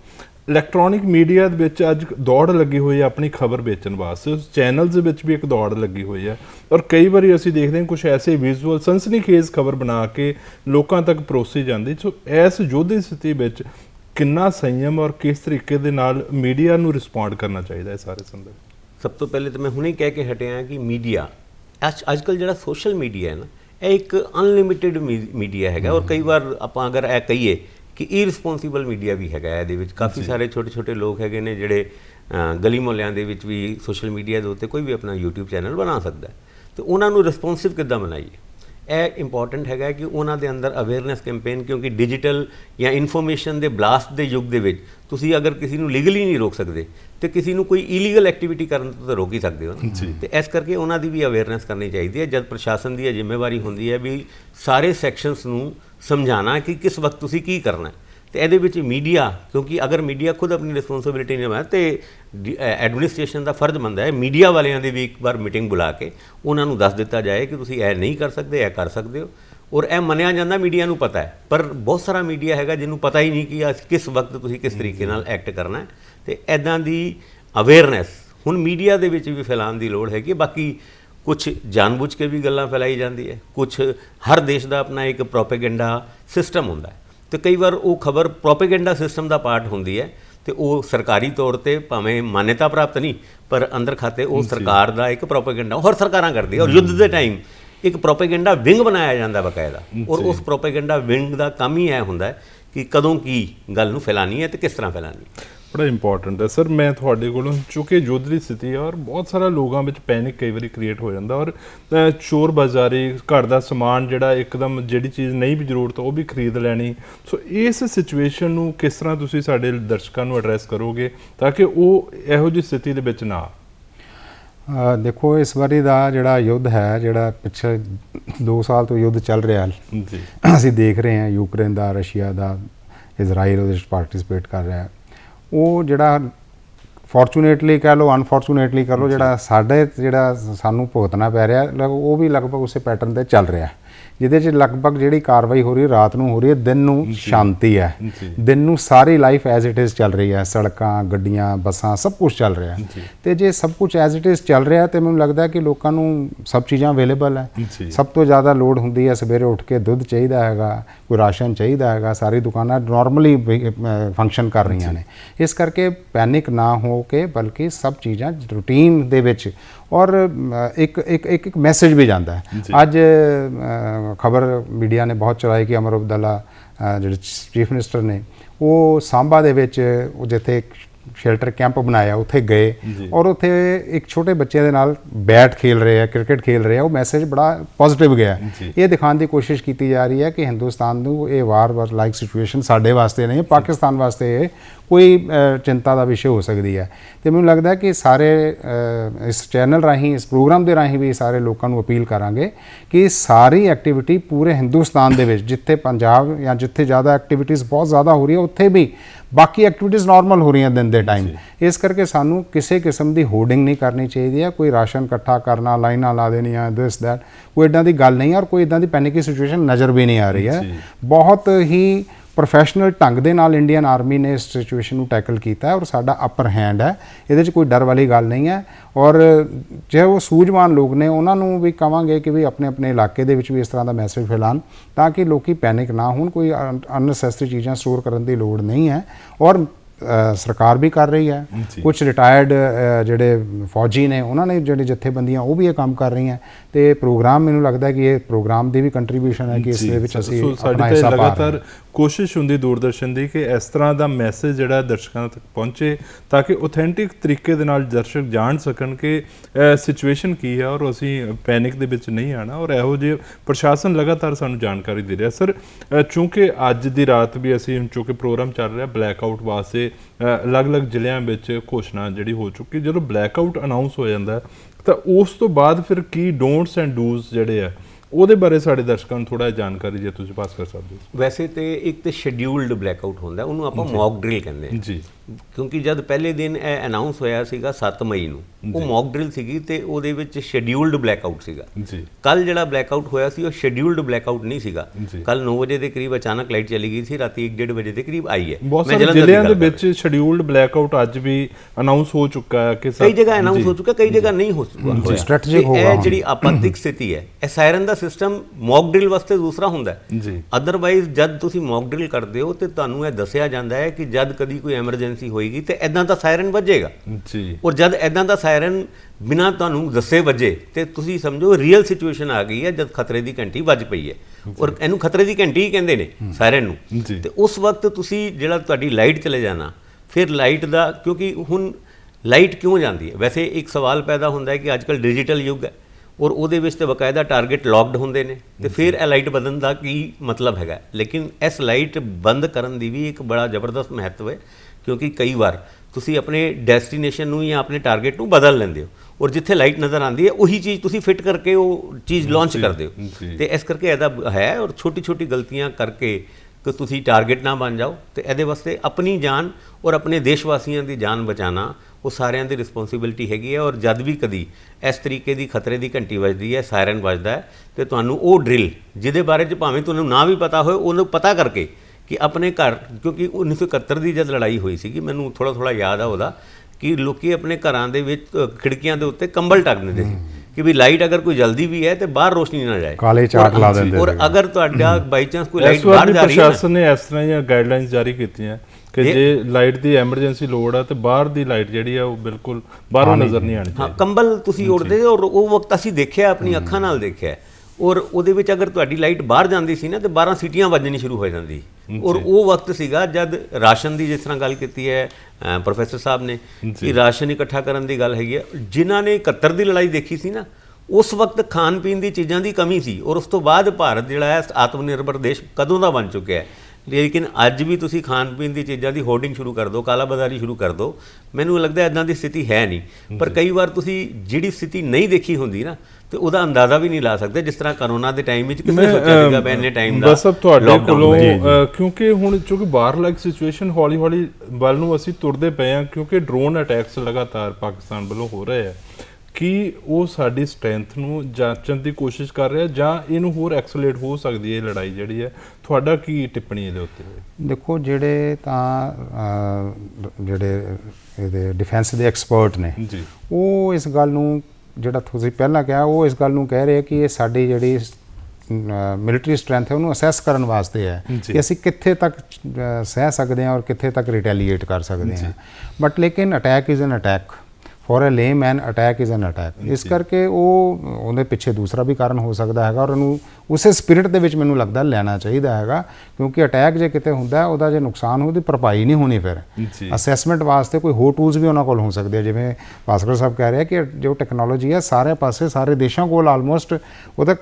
ਇਲੈਕਟ੍ਰੋਨਿਕ ਮੀਡੀਆ ਦੇ ਵਿੱਚ ਅੱਜ ਦੌੜ ਲੱਗੀ ਹੋਈ ਹੈ ਆਪਣੀ ਖਬਰ ਵੇਚਣ ਵਾਸਤੇ। ਉਸ ਚੈਨਲਸ ਦੇ ਵਿੱਚ ਵੀ ਇੱਕ ਦੌੜ ਲੱਗੀ ਹੋਈ ਹੈ। ਔਰ ਕਈ ਵਾਰੀ ਅਸੀਂ ਦੇਖਦੇ ਹਾਂ ਕੁਝ ਐਸੇ ਵਿਜ਼ੂਅਲ ਸਨਸਨੀਖੇਜ਼ ਖਬਰ ਬਣਾ ਕੇ ਲੋਕਾਂ ਤੱਕ ਪਰੋਸੀ ਜਾਂਦੀ। ਸੋ ਇਸ ਯੁੱਧ ਸਥਿਤੀ ਵਿੱਚ ਕਿੰਨਾ ਸੰਯਮ ਔਰ ਕਿਸ ਤਰੀਕੇ ਦੇ ਨਾਲ ਮੀਡੀਆ ਨੂੰ ਰਿਸਪੌਂਡ ਕਰਨਾ ਚਾਹੀਦਾ ਹੈ ਸਾਰੇ ਸੰਦਰਭ ਸਭ ਤੋਂ ਪਹਿਲੇ ਤਾਂ ਮੈਂ ਹੁਣੇ ਕਹਿ ਕੇ ਹਟਿਆ ਕਿ ਮੀਡੀਆ, ਅੱਜ ਅੱਜਕੱਲ ਜਿਹੜਾ ਸੋਸ਼ਲ ਮੀਡੀਆ ਹੈ ਨਾ, ਇਹ ਇੱਕ ਅਨਲਿਮਿਟਿਡ ਮੀਡੀਆ ਹੈਗਾ। ਔਰ ਕਈ ਵਾਰ ਆਪਾਂ ਅਗਰ ਇਹ ਕਹੀਏ ਕਿ ਇਰਰਿਸਪੌਂਸਿਬਲ ਮੀਡੀਆ ਵੀ ਹੈਗਾ ਇਹਦੇ ਵਿੱਚ। ਕਾਫੀ ਸਾਰੇ ਛੋਟੇ ਛੋਟੇ ਲੋਕ ਹੈਗੇ ਨੇ ਜਿਹੜੇ ਗਲੀ ਮੁਹੱਲਿਆਂ ਦੇ ਵਿੱਚ ਵੀ ਸੋਸ਼ਲ ਮੀਡੀਆ ਦੇ ਉੱਤੇ ਕੋਈ ਵੀ ਆਪਣਾ YouTube ਚੈਨਲ ਬਣਾ ਸਕਦਾ ਹੈ। ਤੇ ਉਹਨਾਂ ਨੂੰ ਰਿਸਪੌਂਸਿਵ ਕਿੱਦਾਂ ਬਣਾਈਏ? ਇਹ ਇੰਪੋਰਟੈਂਟ ਹੈਗਾ ਕਿ ਉਹਨਾਂ ਦੇ ਅੰਦਰ ਅਵੇਅਰਨੈਸ ਕੈਂਪੇਨ ਕਿਉਂਕਿ ਡਿਜੀਟਲ ਜਾਂ ਇਨਫੋਰਮੇਸ਼ਨ ਦੇ ਬਲਾਸਟ ਦੇ ਯੁੱਗ ਦੇ ਵਿੱਚ ਤੁਸੀਂ ਅਗਰ ਕਿਸੇ ਨੂੰ ਲੀਗਲੀ ਨਹੀਂ ਰੋਕ ਸਕਦੇ ਤੇ ਕਿਸੇ ਨੂੰ ਕੋਈ ਇਲੀਗਲ ਐਕਟੀਵਿਟੀ ਕਰਨ ਤੋਂ ਤਾਂ ਰੋਕ ਹੀ ਸਕਦੇ ਹੋ ਤੇ ਇਸ ਕਰਕੇ ਉਹਨਾਂ ਦੀ ਵੀ ਅਵੇਅਰਨੈਸ ਕਰਨੀ ਚਾਹੀਦੀ ਹੈ। ਜਦ ਪ੍ਰਸ਼ਾਸਨ ਦੀ ਇਹ ਜ਼ਿੰਮੇਵਾਰੀ ਹੁੰਦੀ ਹੈ ਵੀ ਸਾਰੇ ਸੈਕਸ਼ਨਸ ਨੂੰ ਸਮਝਾਣਾ ਕਿ ਕਿਸ ਵਕਤ ਤੁਸੀਂ ਕੀ ਕਰਨਾ ਹੈ। ਤੇ ਇਹਦੇ ਵਿੱਚ ਮੀਡੀਆ, ਕਿਉਂਕਿ ਅਗਰ ਮੀਡੀਆ ਖੁਦ ਆਪਣੀ ਰਿਸਪੌਂਸਿਬਿਲਿਟੀ ਨਿਭਾਏ, ਤੇ ਐਡਮਿਨਿਸਟ੍ਰੇਸ਼ਨ ਦਾ ਫਰਜ਼ ਬਣਦਾ ਹੈ ਮੀਡੀਆ ਵਾਲਿਆਂ ਦੀ ਵੀ ਇੱਕ ਵਾਰ ਮੀਟਿੰਗ ਬੁਲਾ ਕੇ ਉਹਨਾਂ ਨੂੰ ਦੱਸ ਦਿੱਤਾ ਜਾਏ ਕਿ ਤੁਸੀਂ ਇਹ ਨਹੀਂ ਕਰ ਸਕਦੇ, ਇਹ ਕਰ ਸਕਦੇ ਹੋ। ਔਰ ਇਹ ਮੰਨਿਆ ਜਾਂਦਾ ਮੀਡੀਆ ਨੂੰ ਪਤਾ ਹੈ। ਪਰ ਬਹੁਤ ਸਾਰਾ ਮੀਡੀਆ ਹੈਗਾ ਜਿਹਨੂੰ ਪਤਾ ਹੀ ਨਹੀਂ ਕਿ ਕਿਸ ਵਕਤ ਤੁਸੀਂ ਕਿਸ ਤਰੀਕੇ ਨਾਲ ਐਕਟ ਕਰਨਾ ਹੈ। ਤੇ ਐਦਾਂ ਦੀ ਅਵੇਅਰਨੈਸ ਹੁਣ ਮੀਡੀਆ ਦੇ ਵਿੱਚ ਵੀ ਫੈਲਾਉਣ ਦੀ ਲੋੜ ਹੈਗੀ ਬਾਕੀ ਕੁਝ ਜਾਣਬੁੱਝ ਕੇ ਵੀ ਗੱਲਾਂ ਫੈਲਾਈ ਜਾਂਦੀ ਹੈ। ਕੁਝ ਹਰ ਦੇਸ਼ ਦਾ ਆਪਣਾ ਇੱਕ ਪ੍ਰੋਪੇਗੈਂਡਾ ਸਿਸਟਮ ਹੁੰਦਾ ਹੈ। ਤੇ ਕਈ ਵਾਰ ਉਹ ਖਬਰ ਪ੍ਰੋਪੇਗੈਂਡਾ ਸਿਸਟਮ ਦਾ ਪਾਰਟ ਹੁੰਦੀ ਹੈ ਤੇ ਉਹ ਸਰਕਾਰੀ ਤੌਰ ਤੇ ਭਾਵੇਂ ਮਾਨਤਾ ਪ੍ਰਾਪਤ ਨਹੀਂ ਪਰ ਅੰਦਰ ਖਾਤੇ ਉਹ ਸਰਕਾਰ ਦਾ ਇੱਕ ਪ੍ਰੋਪੇਗੈਂਡਾ ਹੋਰ ਸਰਕਾਰਾਂ ਕਰਦੀ ਔਰ ਯੁੱਧ ਦੇ ਟਾਈਮ ਇੱਕ ਪ੍ਰੋਪੇਗੈਂਡਾ ਵਿੰਗ ਬਣਾਇਆ ਜਾਂਦਾ ਬਕਾਇਦਾ। ਔਰ ਉਸ ਪ੍ਰੋਪੇਗੈਂਡਾ ਵਿੰਗ ਦਾ ਕੰਮ ਹੀ ਇਹ ਹੁੰਦਾ ਹੈ ਕਿ ਕਦੋਂ ਕੀ ਗੱਲ ਨੂੰ ਫੈਲਾਣੀ ਹੈ ਤੇ ਕਿਸ ਤਰ੍ਹਾਂ ਫੈਲਾਣੀ ਹੈ। ਬੜਾ ਇੰਪੋਰਟੈਂਟ ਹੈ। ਸਰ ਮੈਂ ਤੁਹਾਡੇ ਕੋਲੋਂ ਚੁੱਕੇ ਦੀ ਸਥਿਤੀ ਹੈ ਔਰ ਬਹੁਤ ਸਾਰਾ ਲੋਕਾਂ ਵਿੱਚ ਪੈਨਿਕ ਕਈ ਵਾਰੀ ਕ੍ਰੀਏਟ ਹੋ ਜਾਂਦਾ ਔਰ ਚੋਰ ਬਾਜ਼ਾਰੀ ਘਰ ਦਾ ਸਮਾਨ ਜਿਹੜਾ ਇੱਕਦਮ ਜਿਹੜੀ ਚੀਜ਼ ਨਹੀਂ ਵੀ ਜ਼ਰੂਰਤ ਉਹ ਵੀ ਖਰੀਦ ਲੈਣੀ। ਸੋ ਇਸ ਸਿਚੁਏਸ਼ਨ ਨੂੰ ਕਿਸ ਤਰ੍ਹਾਂ ਤੁਸੀਂ ਸਾਡੇ ਦਰਸ਼ਕਾਂ ਨੂੰ ਐਡਰੈਸ ਕਰੋਗੇ ਤਾਂ ਕਿ ਉਹ ਇਹੋ ਜਿਹੀ ਸਥਿਤੀ ਦੇ ਵਿੱਚ ਨਾ ਦੇਖੋ ਇਸ ਵਾਰੀ ਦਾ ਜਿਹੜਾ ਯੁੱਧ ਹੈ ਜਿਹੜਾ ਪਿਛਲੇ 2 ਸਾਲ ਤੋਂ ਯੁੱਧ ਚੱਲ ਰਿਹਾ ਹੈ। ਜੀ। ਅਸੀਂ ਦੇਖ ਰਹੇ ਹਾਂ ਯੂਕਰੇਨ ਦਾ ਰਸ਼ੀਆ ਦਾ ਇਜ਼ਰਾਈਲ ਉਹਦੇ ਵਿੱਚ ਪਾਰਟਿਸਿਪੇਟ ਕਰ ਰਿਹਾ ਹੈ। ਉਹ ਜਿਹੜਾ ਫੋਰਚੂਨੇਟਲੀ ਕਹ ਲਓ ਅਨਫੋਰਚੂਨੇਟਲੀ ਕਹ ਲਓ ਜਿਹੜਾ ਸਾਡੇ ਜਿਹੜਾ ਸਾਨੂੰ ਭੁਗਤਣਾ ਪੈ ਰਿਹਾ ਉਹ ਵੀ ਲਗਭਗ ਉਸੇ ਪੈਟਰਨ ਤੇ ਚੱਲ ਰਿਹਾ। ਜਿਹਦੇ 'ਚ ਲਗਭਗ ਜਿਹੜੀ ਕਾਰਵਾਈ ਹੋ ਰਹੀ ਹੈ ਰਾਤ ਨੂੰ ਹੋ ਰਹੀ ਹੈ ਦਿਨ ਨੂੰ ਸ਼ਾਂਤੀ ਹੈ। ਦਿਨ ਨੂੰ ਸਾਰੀ ਲਾਈਫ ਐਜ਼ ਇਟ ਇਜ਼ ਚੱਲ ਰਹੀ ਹੈ। ਸੜਕਾਂ ਗੱਡੀਆਂ ਬੱਸਾਂ ਸਭ ਕੁਝ ਚੱਲ ਰਿਹਾ ਤੇ ਜੇ ਸਭ ਕੁਝ ਐਜ਼ ਇਟ ਇਜ਼ ਚੱਲ ਰਿਹਾ ਤੇ ਮੈਨੂੰ ਲੱਗਦਾ ਕਿ ਲੋਕਾਂ ਨੂੰ ਸਭ ਚੀਜ਼ਾਂ ਅਵੇਲੇਬਲ ਹੈ। ਸਭ ਤੋਂ ਜ਼ਿਆਦਾ ਲੋੜ ਹੁੰਦੀ ਹੈ ਸਵੇਰੇ ਉੱਠ ਕੇ ਦੁੱਧ ਚਾਹੀਦਾ ਹੈਗਾ ਕੋਈ ਰਾਸ਼ਨ ਚਾਹੀਦਾ ਹੈਗਾ ਸਾਰੀ ਦੁਕਾਨਾਂ ਨਾਰਮਲੀ ਫੰਕਸ਼ਨ ਕਰ ਰਹੀਆਂ ਨੇ। ਇਸ ਕਰਕੇ ਪੈਨਿਕ ਨਾ ਹੋ ਕੇ ਬਲਕਿ ਸਭ ਚੀਜ਼ਾਂ ਰੂਟੀਨ ਦੇ ਵਿੱਚ ਔਰ ਇੱਕ ਇੱਕ ਇੱਕ ਮੈਸੇਜ ਵੀ ਜਾਂਦਾ ਹੈ। ਅੱਜ ਖਬਰ ਮੀਡੀਆ ਨੇ ਬਹੁਤ ਚਲਾਈ ਕਿ ਅਮਰ ਅਬਦੁੱਲਾ ਜਿਹੜੇ ਚੀਫ ਮਿਨਿਸਟਰ ਨੇ, ਉਹ ਸਾਂਬਾ ਦੇ ਵਿੱਚ ਜਿੱਥੇ ਸ਼ੈਲਟਰ ਕੈਂਪ ਬਣਾਇਆ ਉੱਥੇ ਗਏ ਔਰ ਉੱਥੇ ਇੱਕ ਛੋਟੇ ਬੱਚੇ ਦੇ ਨਾਲ ਬੈਟ ਖੇਲ ਰਹੇ ਆ ਕ੍ਰਿਕਟ ਖੇਲ ਰਹੇ ਆ ਉਹ ਮੈਸੇਜ ਬੜਾ ਪੋਜ਼ਿਟਿਵ ਗਿਆ। ਇਹ ਦਿਖਾਉਣ ਦੀ ਕੋਸ਼ਿਸ਼ ਕੀਤੀ ਜਾ ਰਹੀ ਹੈ ਕਿ ਹਿੰਦੁਸਤਾਨ ਨੂੰ ਇਹ ਵਾਰ ਵਾਰ ਲਾਈਕ ਸਿਚੁਏਸ਼ਨ ਸਾਡੇ ਵਾਸਤੇ ਨਹੀਂ ਪਾਕਿਸਤਾਨ ਵਾਸਤੇ ਕੋਈ ਚਿੰਤਾ ਦਾ ਵਿਸ਼ੇ ਹੋ ਸਕਦੀ ਹੈ। ਤੇ ਮੈਨੂੰ ਲੱਗਦਾ ਕਿ ਸਾਰੇ ਇਸ ਚੈਨਲ ਰਾਹੀਂ ਇਸ ਪ੍ਰੋਗਰਾਮ ਦੇ ਰਾਹੀਂ ਵੀ ਸਾਰੇ ਲੋਕਾਂ ਨੂੰ ਅਪੀਲ ਕਰਾਂਗੇ ਕਿ ਸਾਰੀ ਐਕਟੀਵਿਟੀ ਪੂਰੇ ਹਿੰਦੁਸਤਾਨ ਦੇ ਵਿੱਚ ਜਿੱਥੇ ਪੰਜਾਬ ਜਾਂ ਜਿੱਥੇ ਜ਼ਿਆਦਾ ਐਕਟੀਵਿਟੀਜ਼ ਬਹੁਤ ਜ਼ਿਆਦਾ ਹੋ ਰਹੀ ਹੈ ਉੱਥੇ ਵੀ ਬਾਕੀ ਐਕਟੀਵਿਟੀਜ਼ ਨਾਰਮਲ ਹੋ ਰਹੀਆਂ ਦਿਨ ਦੇ ਟਾਈਮ ਇਸ ਕਰਕੇ ਸਾਨੂੰ ਕਿਸੇ ਕਿਸਮ ਦੀ ਹੋਰਡਿੰਗ ਨਹੀਂ ਕਰਨੀ ਚਾਹੀਦੀ ਹੈ ਕੋਈ ਰਾਸ਼ਨ ਇਕੱਠਾ ਕਰਨਾ ਲਾਈਨਾਂ ਲਾ ਦੇਣੀਆਂ ਦਿਸ ਦੈਟ ਕੋਈ ਇਦਾਂ ਦੀ ਗੱਲ ਨਹੀਂ ਔਰ ਕੋਈ ਇਦਾਂ ਦੀ ਪੈਨਿਕੀ ਸਿਚੁਏਸ਼ਨ ਨਜ਼ਰ ਵੀ ਨਹੀਂ ਆ ਰਹੀ ਹੈ। ਬਹੁਤ ਹੀ ਪ੍ਰੋਫੈਸ਼ਨਲ ਢੰਗ ਦੇ ਨਾਲ ਇੰਡੀਅਨ ਆਰਮੀ ਨੇ ਇਸ ਸਿਚੁਏਸ਼ਨ ਨੂੰ ਟੈਕਲ ਕੀਤਾ ਹੈ ਔਰ ਸਾਡਾ ਅਪਰ ਹੈਂਡ ਹੈ। ਇਹਦੇ 'ਚ ਕੋਈ ਡਰ ਵਾਲੀ ਗੱਲ ਨਹੀਂ ਹੈ। ਔਰ ਜੇ ਉਹ ਸੂਝਵਾਨ ਲੋਕ ਨੇ ਉਹਨਾਂ ਨੂੰ ਵੀ ਕਵਾਂਗੇ ਕਿ ਵੀ ਆਪਣੇ ਆਪਣੇ ਇਲਾਕੇ ਦੇ ਵਿੱਚ ਵੀ ਇਸ ਤਰ੍ਹਾਂ ਦਾ ਮੈਸੇਜ ਫੈਲਾਣ ਤਾਂ ਕਿ ਲੋਕੀ ਪੈਨਿਕ ਨਾ ਹੋਣ ਕੋਈ ਅਨਨੈਸੈਸਰੀ ਚੀਜ਼ਾਂ ਸਟੋਰ ਕਰਨ ਦੀ ਲੋੜ ਨਹੀਂ ਹੈ। ਔਰ ਸਰਕਾਰ ਵੀ ਕਰ ਰਹੀ ਹੈ। ਕੁਝ ਰਿਟਾਇਰਡ ਜਿਹੜੇ ਫੌਜੀ ਨੇ ਉਹਨਾਂ ਨੇ ਜਿਹੜੇ ਜਥੇਬੰਦੀਆਂ ਉਹ ਵੀ ਇਹ ਕੰਮ ਕਰ ਰਹੀਆਂ। ਤੇ ਪ੍ਰੋਗਰਾਮ ਮੈਨੂੰ ਲੱਗਦਾ ਕਿ ਇਹ ਪ੍ਰੋਗਰਾਮ ਦੀ ਵੀ ਕੰਟਰੀਬਿਊਸ਼ਨ ਹੈ ਕਿ ਇਸ ਦੇ ਵਿੱਚ ਅਸੀਂ ਆਪਣਾ ਸਾਡੀ ਤਾਂ ਹਿੱਸਾ ਪਾ ਲਗਾਤਾਰ ਕੋਸ਼ਿਸ਼ ਹੁੰਦੀ ਦੂਰਦਰਸ਼ਨ ਦੀ ਕਿ ਇਸ ਤਰ੍ਹਾਂ ਦਾ ਮੈਸੇਜ ਜਿਹੜਾ ਦਰਸ਼ਕਾਂ ਤੱਕ ਪਹੁੰਚੇ ਤਾਂ ਕਿ ਆਥੈਂਟਿਕ ਤਰੀਕੇ ਦੇ ਨਾਲ ਦਰਸ਼ਕ ਜਾਣ ਸਕਣ ਕਿ ਸਿਚੁਏਸ਼ਨ ਕੀ ਹੈ ਔਰ ਅਸੀਂ ਪੈਨਿਕ ਦੇ ਵਿੱਚ ਨਹੀਂ ਆਣਾ ਔਰ ਇਹੋ ਜਿਹੇ ਪ੍ਰਸ਼ਾਸਨ ਲਗਾਤਾਰ ਸਾਨੂੰ ਜਾਣਕਾਰੀ ਦੇ ਰਿਹਾ। ਸਰ ਅ, ਚੂੰਕਿ ਅੱਜ ਦੀ ਰਾਤ ਵੀ ਅਸੀਂ ਹੁਣ ਚੂੰਕਿ ਪ੍ਰੋਗਰਾਮ ਚੱਲ ਰਿਹਾ ਬਲੈਕ ਆਊਟ ਵਾਸਤੇ ਅਲੱਗ-ਅਲੱਗ ਜ਼ਿਲ੍ਹਿਆਂ ਵਿੱਚ ਘੋਸ਼ਣਾ ਜਿਹੜੀ ਹੋ ਚੁੱਕੀ ਜਦੋਂ ਬਲੈਕ ਆਊਟ ਅਨਾਉਂਸ ਹੋ ਜਾਂਦਾ ਤਾਂ ਉਸ ਤੋਂ ਬਾਅਦ ਫਿਰ ਕੀ ਡੋਂਟਸ ਐਂਡ ਡੂਜ਼ ਜਿਹੜੇ ਆ ਉਹਦੇ ਬਾਰੇ ਸਾਡੇ ਦਰਸ਼ਕਾਂ ਨੂੰ ਥੋੜਾ ਜਾਣਕਾਰੀ ਜੇ ਤੁਸੀਂ ਪਾਸ ਕਰ ਸਕਦੇ ਹੋ। ਵੈਸੇ ਤੇ ਇੱਕ ਤੇ ਸ਼ੈਡਿਊਲਡ ਬਲੈਕਆਊਟ ਹੁੰਦਾ ਉਹਨੂੰ ਆਪਾਂ ਮੌਕ ਡਰਿਲ ਕਹਿੰਦੇ ਹਾਂ ਜੀ। ਕਿਉਂਕਿ ਜਦ ਪਹਿਲੇ ਦਿਨ ਇਹ ਅਨਾਉਂਸ ਹੋਇਆ ਸੀਗਾ 7 ਮਈ ਨੂੰ ਉਹ ਮੌਕ ਡਰਿਲ ਸੀਗੀ ਤੇ ਉਹਦੇ ਵਿੱਚ ਸ਼ੈਡਿਊਲਡ ਬਲੈਕਆਊਟ ਸੀਗਾ। ਜੀ। ਕੱਲ ਜਿਹੜਾ ਬਲੈਕਆਊਟ ਹੋਇਆ ਸੀ ਉਹ ਸ਼ੈਡਿਊਲਡ ਬਲੈਕਆਊਟ ਨਹੀਂ ਸੀਗਾ। ਕੱਲ 9 ਵਜੇ ਦੇ ਕਰੀਬ ਅਚਾਨਕ ਲਾਈਟ ਚਲੀ ਗਈ ਸੀ ਰਾਤੀ 1:30 ਵਜੇ ਦੇ ਕਰੀਬ ਆਈ ਹੈ। ਬਹੁਤ ਮੈਂ ਸਾਰੇ ਜ਼ਿਲ੍ਹਿਆਂ ਦੇ ਵਿੱਚ ਸ਼ੈਡਿਊਲਡ ਬਲੈਕਆਊਟ ਅੱਜ ਵੀ ਅਨਾਉਂਸ ਹੋ ਚੁੱਕਾ ਹੈ ਕਿ ਕਈ ਜਗ੍ਹਾ ਅਨਾਉਂਸ ਹੋ ਚੁੱਕਾ ਕਈ ਜਗ੍ਹਾ ਨਹੀਂ ਹੋ ਚੁੱਕਾ ਹੋਗਾ ਇਹ। ਜਿਹੜੀ ਆਪਾਤਿਕ ਸਥਿਤੀ ਹੈ ਇਹ ਸਾਇਰਨ ਦਾ ਸਿਸਟਮ ਮੌਕ ਡਰਿਲ ਵਾਸਤੇ ਦੂਸਰਾ ਹੁੰਦਾ ਹੈ। ਜੀ। ਅਦਰਵਾਈਜ਼ ਜਦ ਤੁਸੀਂ ਮੌਕ ਡਰਿਲ ਕਰਦੇ ਹੋ ਤੇ ਤੁਹਾਨੂੰ ਇਹ ਦੱਸਿਆ ਜਾਂਦਾ ਹੈ ਕਿ ਜਦ ਕਦੀ ਕੋਈ ਐਮਰਜੈਂਸੀ ਹੋਏਗੀ ਤੇ ਐਦਾਂ ਦਾ ਸਾਇਰਨ ਵੱਜੇਗਾ। ਜੀ। ਔਰ ਜਦ ਐਦਾਂ ਦਾ ਸਾਇਰਨ ਬਿਨਾ ਤੁਹਾਨੂੰ ਦੱਸੇ ਵੱਜੇ ਤੇ ਤੁਸੀਂ ਸਮਝੋ ਰੀਅਲ ਸਿਚੁਏਸ਼ਨ ਆ ਗਈ ਹੈ ਜਦ ਖਤਰੇ ਦੀ ਘੰਟੀ ਵੱਜ ਪਈ ਹੈ। ਔਰ ਇਹਨੂੰ ਖਤਰੇ ਦੀ ਘੰਟੀ ਹੀ ਕਹਿੰਦੇ ਨੇ ਸਾਇਰਨ ਨੂੰ। ਤੇ ਉਸ ਵਕਤ ਤੁਸੀਂ ਜਿਹੜਾ ਤੁਹਾਡੀ ਲਾਈਟ ਚਲੇ ਜਾਣਾ ਫਿਰ ਲਾਈਟ ਦਾ ਕਿਉਂਕਿ ਹੁਣ ਲਾਈਟ ਕਿਉਂ ਜਾਂਦੀ ਹੈ? ਵੈਸੇ ਇੱਕ ਸਵਾਲ ਪੈਦਾ ਹੁੰਦਾ ਹੈ ਕਿ ਅੱਜਕੱਲ ਡਿਜੀਟਲ ਯੁੱਗ ਹੈ ਔਰ ਉਹਦੇ ਵਿੱਚ ਤੇ ਬਕਾਇਦਾ ਟਾਰਗੇਟ ਲੌਕਡ ਹੁੰਦੇ ਨੇ। ਤੇ ਫਿਰ ਇਹ ਲਾਈਟ ਬਦਲਣ ਦਾ ਕੀ ਮਤਲਬ ਹੈਗਾ? ਲੇਕਿਨ ਇਸ ਲਾਈਟ ਬੰਦ ਕਰਨ ਦੀ ਵੀ ਇੱਕ ਬੜਾ ਜ਼ਬਰਦਸਤ ਮਹੱਤਵ ਹੈ ਕਿਉਂਕਿ ਕਈ ਵਾਰ ਤੁਸੀਂ ਆਪਣੇ ਡੈਸਟੀਨੇਸ਼ਨ ਨੂੰ ਜਾਂ ਆਪਣੇ ਟਾਰਗੇਟ ਨੂੰ ਬਦਲ ਲੈਂਦੇ ਹੋ ਔਰ ਜਿੱਥੇ ਲਾਈਟ ਨਜ਼ਰ ਆਉਂਦੀ ਹੈ ਉਹੀ ਚੀਜ਼ ਤੁਸੀਂ ਫਿੱਟ ਕਰਕੇ ਉਹ ਚੀਜ਼ ਲਾਂਚ ਕਰਦੇ ਹੋ। ਤੇ ਇਸ ਕਰਕੇ ਇਹਦਾ ਹੈ ਔਰ ਛੋਟੀ ਛੋਟੀ ਗਲਤੀਆਂ ਕਰਕੇ ਕਿ ਤੁਸੀਂ ਟਾਰਗੇਟ ਨਾ ਬਣ ਜਾਓ ਤੇ ਇਹਦੇ ਵਾਸਤੇ ਆਪਣੀ ਜਾਨ ਔਰ ਆਪਣੇ ਦੇਸ਼ ਵਾਸੀਆਂ ਦੀ ਜਾਨ ਬਚਾਉਣਾ ਉਹ ਸਾਰਿਆਂ ਦੀ ਰਿਸਪੌਂਸਿਬਿਲਟੀ ਹੈਗੀ ਹੈ ਔਰ ਜਦ ਵੀ ਕਦੀ ਇਸ ਤਰੀਕੇ ਦੀ ਖਤਰੇ ਦੀ ਘੰਟੀ ਵੱਜਦੀ ਹੈ ਸਾਇਰਨ ਵੱਜਦਾ ਹੈ ਤੇ ਤੁਹਾਨੂੰ ਉਹ ਡਰਿਲ ਜਿਹਦੇ ਬਾਰੇ ਚ ਭਾਵੇਂ ਤੁਹਾਨੂੰ ਨਾ ਵੀ ਪਤਾ ਹੋਏ ਉਹਨੂੰ ਪਤਾ ਕਰਕੇ ਕਿ ਆਪਣੇ ਘਰ ਕਿਉਂਕਿ 1971 ਦੀ ਜਦ ਲੜਾਈ ਹੋਈ ਸੀਗੀ ਮੈਨੂੰ ਥੋੜਾ ਥੋੜਾ ਯਾਦ ਆ ਉਹਦਾ ਕਿ ਲੋਕੀ ਆਪਣੇ ਘਰਾਂ ਦੇ ਵਿੱਚ ਖਿੜਕੀਆਂ ਦੇ ਉੱਤੇ ਕੰਬਲ ਟੰਗ ਦਿੰਦੇ ਸੀ ਕਿ ਵੀ ਲਾਈਟ ਅਗਰ ਕੋਈ ਜਲਦੀ ਵੀ ਹੈ ਤੇ ਬਾਹਰ ਰੋਸ਼ਨੀ ਨਾ ਜਾਏ। ਕਾਲੇ ਚਾਟ ਲਾ ਦਿੰਦੇ ਔਰ। ਅਗਰ ਤੁਹਾਡਾ ਬਾਈ ਚਾਂਸ ਕੋਈ ਲਾਈਟ ਬਾਹਰ ਜਾ ਰਹੀ ਹੈ ਨਾ, ਪ੍ਰਸ਼ਾਸਨ ਨੇ ਇਸ ਤਰ੍ਹਾਂ ਦੀਆਂ ਗਾਈਡਲਾਈਨਸ ਜਾਰੀ ਕੀਤੀਆਂ ਕਿ ਜੇ ਲਾਈਟ ਦੀ ਐਮਰਜੈਂਸੀ ਲੋੜ ਆ ਤੇ ਬਾਹਰ ਦੀ ਲਾਈਟ ਜਿਹੜੀ ਆ ਉਹ ਬਿਲਕੁਲ ਬਾਹਰੋਂ ਨਜ਼ਰ ਨਹੀਂ ਆਣੀ ਹਾਂ ਕੰਬਲ ਤੁਸੀਂ ਉੜਦੇ ਹੋ ਔਰ ਉਹ ਵਕਤ ਅਸੀਂ ਦੇਖਿਆ ਆਪਣੀ ਅੱਖਾਂ ਨਾਲ ਦੇਖਿਆ। ਔਰ ਉਹਦੇ ਵਿੱਚ ਅਗਰ ਤੁਹਾਡੀ ਲਾਈਟ ਬਾਹਰ ਜਾਂਦੀ ਸੀ ਨਾ ਤੇ 12 ਸੀਟੀਆਂ ਵੱਜਣੀ ਸ਼ੁਰੂ ਹੋ ਜਾਂਦੀ। ਔਰ ਉਹ ਵਕਤ ਸੀਗਾ ਜਦ ਰਾਸ਼ਨ ਦੀ ਜਿਸ ਤਰ੍ਹਾਂ ਗੱਲ ਕੀਤੀ ਹੈ ਪ੍ਰੋਫੈਸਰ ਸਾਹਿਬ ਨੇ ਕਿ ਰਾਸ਼ਨ ਇਕੱਠਾ ਕਰਨ ਦੀ ਗੱਲ ਹੈਗੀ ਹੈ। ਜਿਨ੍ਹਾਂ ਨੇ 71 ਦੀ ਲੜਾਈ ਦੇਖੀ ਸੀ ਨਾ ਉਸ ਵਕਤ ਖਾਣ ਪੀਣ ਦੀ ਚੀਜ਼ਾਂ ਦੀ ਕਮੀ ਸੀ। ਔਰ ਉਸ ਤੋਂ ਬਾਅਦ ਭਾਰਤ ਜਿਹੜਾ ਹੈ ਆਤਮ ਨਿਰਭਰ ਦੇਸ਼ ਕਦੋਂ ਦਾ ਬਣ ਚੁੱਕਿਆ ਹੈ? ਲੇਕਿਨ ਅੱਜ ਵੀ ਤੁਸੀਂ ਖਾਣ ਪੀਣ ਦੀ ਚੀਜ਼ਾਂ ਦੀ ਹੋਰਡਿੰਗ ਸ਼ੁਰੂ ਕਰ ਦਿਓ ਕਾਲਾ ਬਾਜ਼ਾਰੀ ਸ਼ੁਰੂ ਕਰ ਦਿਓ ਮੈਨੂੰ ਲੱਗਦਾ ਇਦਾਂ ਦੀ ਸਥਿਤੀ ਹੈ ਨਹੀਂ। ਪਰ ਕਈ ਵਾਰ ਤੁਸੀਂ ਜਿਹੜੀ ਸਥਿਤੀ ਨਹੀਂ ਦੇਖੀ ਹੁੰਦੀ ਨਾ ਤੇ ਉਹਦਾ ਅੰਦਾਜ਼ਾ ਵੀ ਨਹੀਂ ਲਾ ਸਕਦੇ ਜਿਸ ਤਰ੍ਹਾਂ ਕਰੋਨਾ ਦੇ ਟਾਈਮ ਵਿੱਚ ਕਿਸੇ ਨੇ ਸੋਚਿਆ ਸੀਗਾ ਇੰਨੇ ਟਾਈਮ ਦਾ ਬਸ ਅਬ ਤੁਹਾਡੇ ਕੋਲੋਂ ਕਿਉਂਕਿ ਹੁਣ ਕਿਉਂਕਿ ਬਾਹਰ ਲੱਗ ਸਿਚੁਏਸ਼ਨ ਹੌਲੀ ਹੌਲੀ ਵੱਲ ਨੂੰ ਅਸੀਂ ਤੁਰਦੇ ਪਏ ਆ ਕਿਉਂਕਿ ਡਰੋਨ ਅਟੈਕਸ ਲਗਾਤਾਰ ਪਾਕਿਸਤਾਨ ਵੱਲੋਂ ਹੋ ਰਹੇ ਆ। ਕੀ ਉਹ ਸਾਡੀ ਸਟਰੈਂਥ ਨੂੰ ਜਾਂਚਣ ਦੀ ਕੋਸ਼ਿਸ਼ ਕਰ ਰਿਹਾ ਜਾਂ ਇਹਨੂੰ ਹੋਰ ਐਕਸਲੇਟ ਹੋ ਸਕਦੀ ਹੈ ਇਹ ਲੜਾਈ ਜਿਹੜੀ ਹੈ? ਤੁਹਾਡਾ ਕੀ ਟਿੱਪਣੀ ਇਹਦੇ ਉੱਤੇ ਦੇਖੋ ਜਿਹੜੇ ਤਾਂ ਜਿਹੜੇ ਇਹਦੇ ਡਿਫੈਂਸ ਦੇ ਐਕਸਪਰਟ ਨੇ ਉਹ ਇਸ ਗੱਲ ਨੂੰ ਜਿਹੜਾ ਤੁਸੀਂ ਪਹਿਲਾਂ ਕਿਹਾ ਉਹ ਇਸ ਗੱਲ ਨੂੰ ਕਹਿ ਰਹੇ ਕਿ ਇਹ ਸਾਡੀ ਜਿਹੜੀ ਮਿਲਟਰੀ ਸਟਰੈਂਥ ਹੈ ਉਹਨੂੰ ਅਸੈਸ ਕਰਨ ਵਾਸਤੇ ਹੈ। ਕਿ ਅਸੀਂ ਕਿੱਥੇ ਤੱਕ ਸਹਿ ਸਕਦੇ ਹਾਂ ਔਰ ਕਿੱਥੇ ਤੱਕ ਰਿਟੈਲੀਏਟ ਕਰ ਸਕਦੇ ਹਾਂ। ਬਟ ਲੇਕਿਨ attack is an attack for a layman attack is an attack ਇਸ ਕਰਕੇ ਉਹ ਉਹਦੇ ਪਿੱਛੇ ਦੂਸਰਾ ਵੀ ਕਾਰਨ ਹੋ ਸਕਦਾ ਹੈਗਾ ਔਰ ਉਹਨੂੰ ਉਸੇ ਸਪਿਰਿਟ ਦੇ ਵਿੱਚ ਮੈਨੂੰ ਲੱਗਦਾ ਲੈਣਾ ਚਾਹੀਦਾ ਹੈਗਾ ਕਿਉਂਕਿ ਅਟੈਕ ਜੇ ਕਿਤੇ ਹੁੰਦਾ ਹੈ, ਉਹਦਾ ਜੇ ਨੁਕਸਾਨ ਹੋ ਉਹਦੀ ਭਰਪਾਈ ਨਹੀਂ ਹੋਣੀ ਫਿਰ। ਅਸੈਸਮੈਂਟ ਵਾਸਤੇ ਕੋਈ ਹੋਰ ਟੂਲਸ ਵੀ ਉਹਨਾਂ ਕੋਲ ਹੋ ਸਕਦੇ ਆ ਜਿਵੇਂ ਭਾਸਕਰ ਸਾਹਿਬ ਕਹਿ ਰਹੇ ਕਿ ਜੋ ਟੈਕਨੋਲੋਜੀ ਹੈ ਸਾਰੇ ਪਾਸੇ ਸਾਰੇ ਦੇਸ਼ਾਂ ਕੋਲ ਆਲਮੋਸਟ ਉਹਦਾ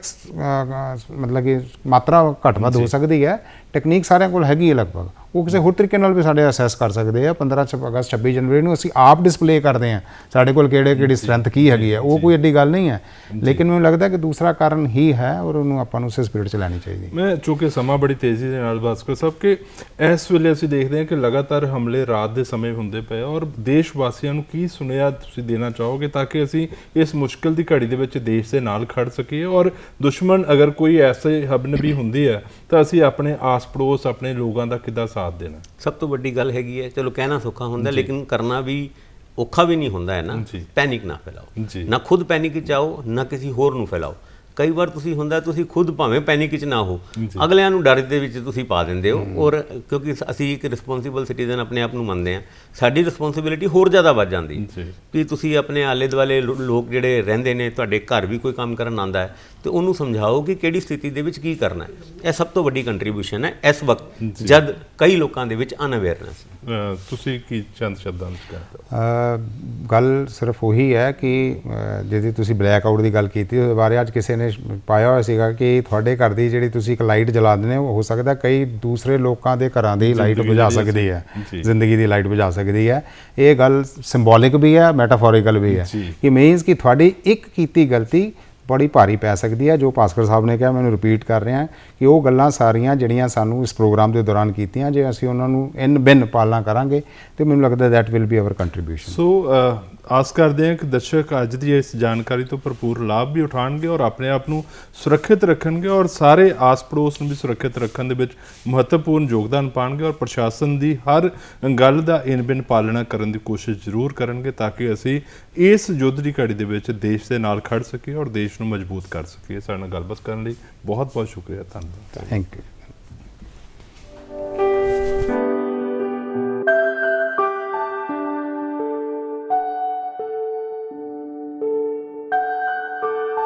ਮਤਲਬ ਕਿ ਮਾਤਰਾ ਘੱਟ ਵੱਧ ਹੋ ਸਕਦੀ ਹੈ। ਟੈਕਨੀਕ ਸਾਰਿਆਂ ਕੋਲ ਹੈਗੀ ਹੈ ਲਗਭਗ। ਉਹ ਕਿਸੇ ਹੋਰ ਤਰੀਕੇ ਨਾਲ ਵੀ ਸਾਡੇ ਅਸੈਸ ਕਰ ਸਕਦੇ ਆ। 15 ਛ- ਅਗਸਤ 26 ਜਨਵਰੀ ਨੂੰ ਅਸੀਂ ਆਪ ਡਿਸਪਲੇ ਕਰਦੇ ਆ ਸਾਡੇ ਕੋਲ ਕਿਹੜੇ ਕਿਹੜੀ ਸਟਰੈਂਥ ਕੀ ਹੈਗੀ ਹੈ ਉਹ ਕੋਈ ਐਡੀ ਗੱਲ ਨਹੀਂ ਹੈ। ਲੇਕਿਨ ਮੈਨੂੰ ਲੱਗਦਾ ਕਿ ਦੂਸਰਾ ਕਾਰਨ ਹੀ ਹੈ ਔਰ ਉਹਨੂੰ ਆਪਾਂ ਨੂੰ ਉਸੇ ਸਪਿਰਿਟ ਚ ਲੈਣੀ ਚਾਹੀਦੀ ਮੈਂ ਚੂੰਕਿ ਸਮਾਂ ਬੜੀ ਤੇਜ਼ੀ ਦੇ ਨਾਲ ਭਾਸਕਰ ਸਾਹਿਬ ਕਿ ਇਸ ਵੇਲੇ ਅਸੀਂ ਦੇਖਦੇ ਹਾਂ ਕਿ ਲਗਾਤਾਰ ਹਮਲੇ ਰਾਤ ਦੇ ਸਮੇਂ ਹੁੰਦੇ ਪਏ ਔਰ ਦੇਸ਼ ਵਾਸੀਆਂ ਨੂੰ ਕੀ ਸੁਨੇਹਾ ਤੁਸੀਂ ਦੇਣਾ ਚਾਹੋਗੇ ਤਾਂ ਕਿ ਅਸੀਂ ਇਸ ਮੁਸ਼ਕਲ ਦੀ ਘੜੀ ਦੇ ਵਿੱਚ ਦੇਸ਼ ਦੇ ਨਾਲ ਖੜ ਸਕੀਏ ਔਰ ਦੁਸ਼ਮਣ ਅਗਰ ਕੋਈ ਐਸੇ ਹਬਨਬੀ ਹੁੰਦੀ ਹੈ ਤਾਂ ਅਸੀਂ ਆਪਣੇ ਆਸ ਪੜੋਸ ਆਪਣੇ ਲੋਕਾਂ ਦਾ ਕਿੱਦਾਂ ਸਾਥ ਦੇਣਾ? ਸਭ ਤੋਂ ਵੱਡੀ ਗੱਲ ਹੈਗੀ ਹੈ ਚਲੋ ਕਹਿਣਾ ਸੌਖਾ ਹੁੰਦਾ ਲੇਕਿਨ ਕਰਨਾ ਵੀ ਔਖਾ ਵੀ ਨਹੀਂ ਹੁੰਦਾ ਹੈ ਨਾ। ਪੈਨਿਕ ਨਾ ਫੈਲਾਓ। ਨਾ ਖੁਦ ਪੈਨਿਕ ਚ ਆਓ ਨਾ ਕਿਸੇ ਹੋਰ ਨੂੰ ਫੈਲਾਓ। ਕਈ ਵਾਰ ਤੁਸੀਂ ਹੁੰਦਾ ਤੁਸੀਂ ਖੁਦ ਭਾਵੇਂ ਪੈਨਿਕ ਚ ਨਾ ਹੋ ਅਗਲਿਆਂ ਨੂੰ ਡਰ ਦੇ ਵਿੱਚ ਤੁਸੀਂ ਪਾ ਦਿੰਦੇ ਹੋ ਔਰ ਕਿਉਂਕਿ ਅਸੀਂ ਇੱਕ ਰਿਸਪੌਂਸਿਬਲ ਸਿਟੀਜ਼ਨ ਆਪਣੇ ਆਪ ਨੂੰ ਮੰਨਦੇ ਆ ਸਾਡੀ ਰਿਸਪੌਂਸਿਬਿਲਿਟੀ ਹੋਰ ਜ਼ਿਆਦਾ ਵੱਧ ਜਾਂਦੀ। ਕਿ ਤੁਸੀਂ ਆਪਣੇ ਆਲੇ ਦੁਆਲੇ ਲੋਕ ਜਿਹੜੇ ਰਹਿੰਦੇ ਨੇ ਤੁਹਾਡੇ ਘਰ ਵੀ ਕੋਈ ਕੰਮ ਕਰਨ ਆਂਦਾ ਹੈ ਤੇ ਉਹਨੂੰ ਸਮਝਾਓ ਕਿ ਕਿਹੜੀ ਸਥਿਤੀ ਦੇ ਵਿੱਚ ਕੀ ਕਰਨਾ ਹੈ। ਇਹ ਸਭ ਤੋਂ ਵੱਡੀ ਕੰਟਰੀਬਿਊਸ਼ਨ ਹੈ ਇਸ ਵਕਤ ਜਦ ਕਈ ਲੋਕਾਂ ਦੇ ਵਿੱਚ ਅਨਅਵੇਅਰਨੈਸ ਤੁਸੀਂ ਕੀ ਚੰਦ ਸ਼ਬਦਾਂ ਵਿੱਚ ਕਹਿੰਦੇ ਹੋ? ਗੱਲ ਸਿਰਫ ਉਹੀ ਹੈ ਕਿ ਜਿਹਦੀ ਤੁਸੀਂ ਬਲੈਕ ਆਊਟ ਦੀ ਗੱਲ ਕੀਤੀ ਉਹਦੇ ਬਾਰੇ ਅੱਜ ਕਿਸੇ ਨੇ ਪਾਇਆ ਹੋਇਆ ਸੀਗਾ ਕਿ ਤੁਹਾਡੇ ਘਰ ਦੀ ਜਿਹੜੀ ਤੁਸੀਂ ਇੱਕ ਲਾਈਟ ਜਲਾ ਦਿੰਦੇ ਹੋ ਹੋ ਸਕਦਾ ਕਈ ਦੂਸਰੇ ਲੋਕਾਂ ਦੇ ਘਰਾਂ ਦੀ ਲਾਈਟ ਬੁਝਾ ਸਕਦੀ ਹੈ। ਜ਼ਿੰਦਗੀ ਦੀ ਲਾਈਟ ਬੁਝਾ ਸਕਦੀ ਹੈ। ਇਹ ਗੱਲ ਸਿੰਬੋਲਿਕ ਵੀ ਹੈ ਮੈਟਾਫੋਰਿਕਲ ਵੀ ਹੈ। ਕਿ ਮੀਨਸ ਕਿ ਤੁਹਾਡੀ ਇੱਕ ਕੀਤੀ ਗਲਤੀ ਬੜੀ ਭਾਰੀ ਪੈ ਸਕਦੀ ਹੈ, ਜੋ ਭਾਸਕਰ ਸਾਹਿਬ ਨੇ ਕਿਹਾ, ਮੈਨੂੰ ਰਿਪੀਟ ਕਰ ਰਿਹਾ ਕਿ ਉਹ ਗੱਲਾਂ ਸਾਰੀਆਂ ਜਿਹੜੀਆਂ ਸਾਨੂੰ ਇਸ ਪ੍ਰੋਗਰਾਮ ਦੇ ਦੌਰਾਨ ਕੀਤੀਆਂ, ਜੇ ਅਸੀਂ ਉਹਨਾਂ ਨੂੰ ਇਨ ਬਿਨ ਪਾਲਣਾ ਕਰਾਂਗੇ, ਤੇ ਮੈਨੂੰ ਲੱਗਦਾ that will be our contribution so ਆਸ ਕਰਦੇ ਹਾਂ ਕਿ ਦਰਸ਼ਕ ਅੱਜ ਦੀ ਇਸ ਜਾਣਕਾਰੀ ਤੋਂ ਭਰਪੂਰ ਲਾਭ ਵੀ ਉਠਾਣਗੇ ਔਰ ਆਪਣੇ ਆਪ ਨੂੰ ਸੁਰੱਖਿਅਤ ਰੱਖਣਗੇ ਔਰ ਸਾਰੇ ਆਸ ਪੜੋਸ ਨੂੰ ਵੀ ਸੁਰੱਖਿਅਤ ਰੱਖਣ ਦੇ ਵਿੱਚ ਮਹੱਤਵਪੂਰਨ ਯੋਗਦਾਨ ਪਾਣਗੇ ਔਰ ਪ੍ਰਸ਼ਾਸਨ ਦੀ ਹਰ ਗੱਲ ਦਾ ਇਨਬਿਨ ਪਾਲਣਾ ਕਰਨ ਦੀ ਕੋਸ਼ਿਸ਼ ਜ਼ਰੂਰ ਕਰਨਗੇ ਤਾਂ ਕਿ ਅਸੀਂ ਇਸ ਯੁੱਧ ਦੀ ਘੜੀ ਦੇ ਵਿੱਚ ਦੇਸ਼ ਦੇ ਨਾਲ ਖੜ ਸਕੀਏ ਔਰ ਦੇਸ਼ ਨੂੰ ਮਜ਼ਬੂਤ ਕਰ ਸਕੀਏ। ਸਾਡੇ ਨਾਲ ਗੱਲਬਾਤ ਕਰਨ ਲਈ ਬਹੁਤ ਬਹੁਤ ਸ਼ੁਕਰੀਆ। ਧੰਨਵਾਦ। Thank you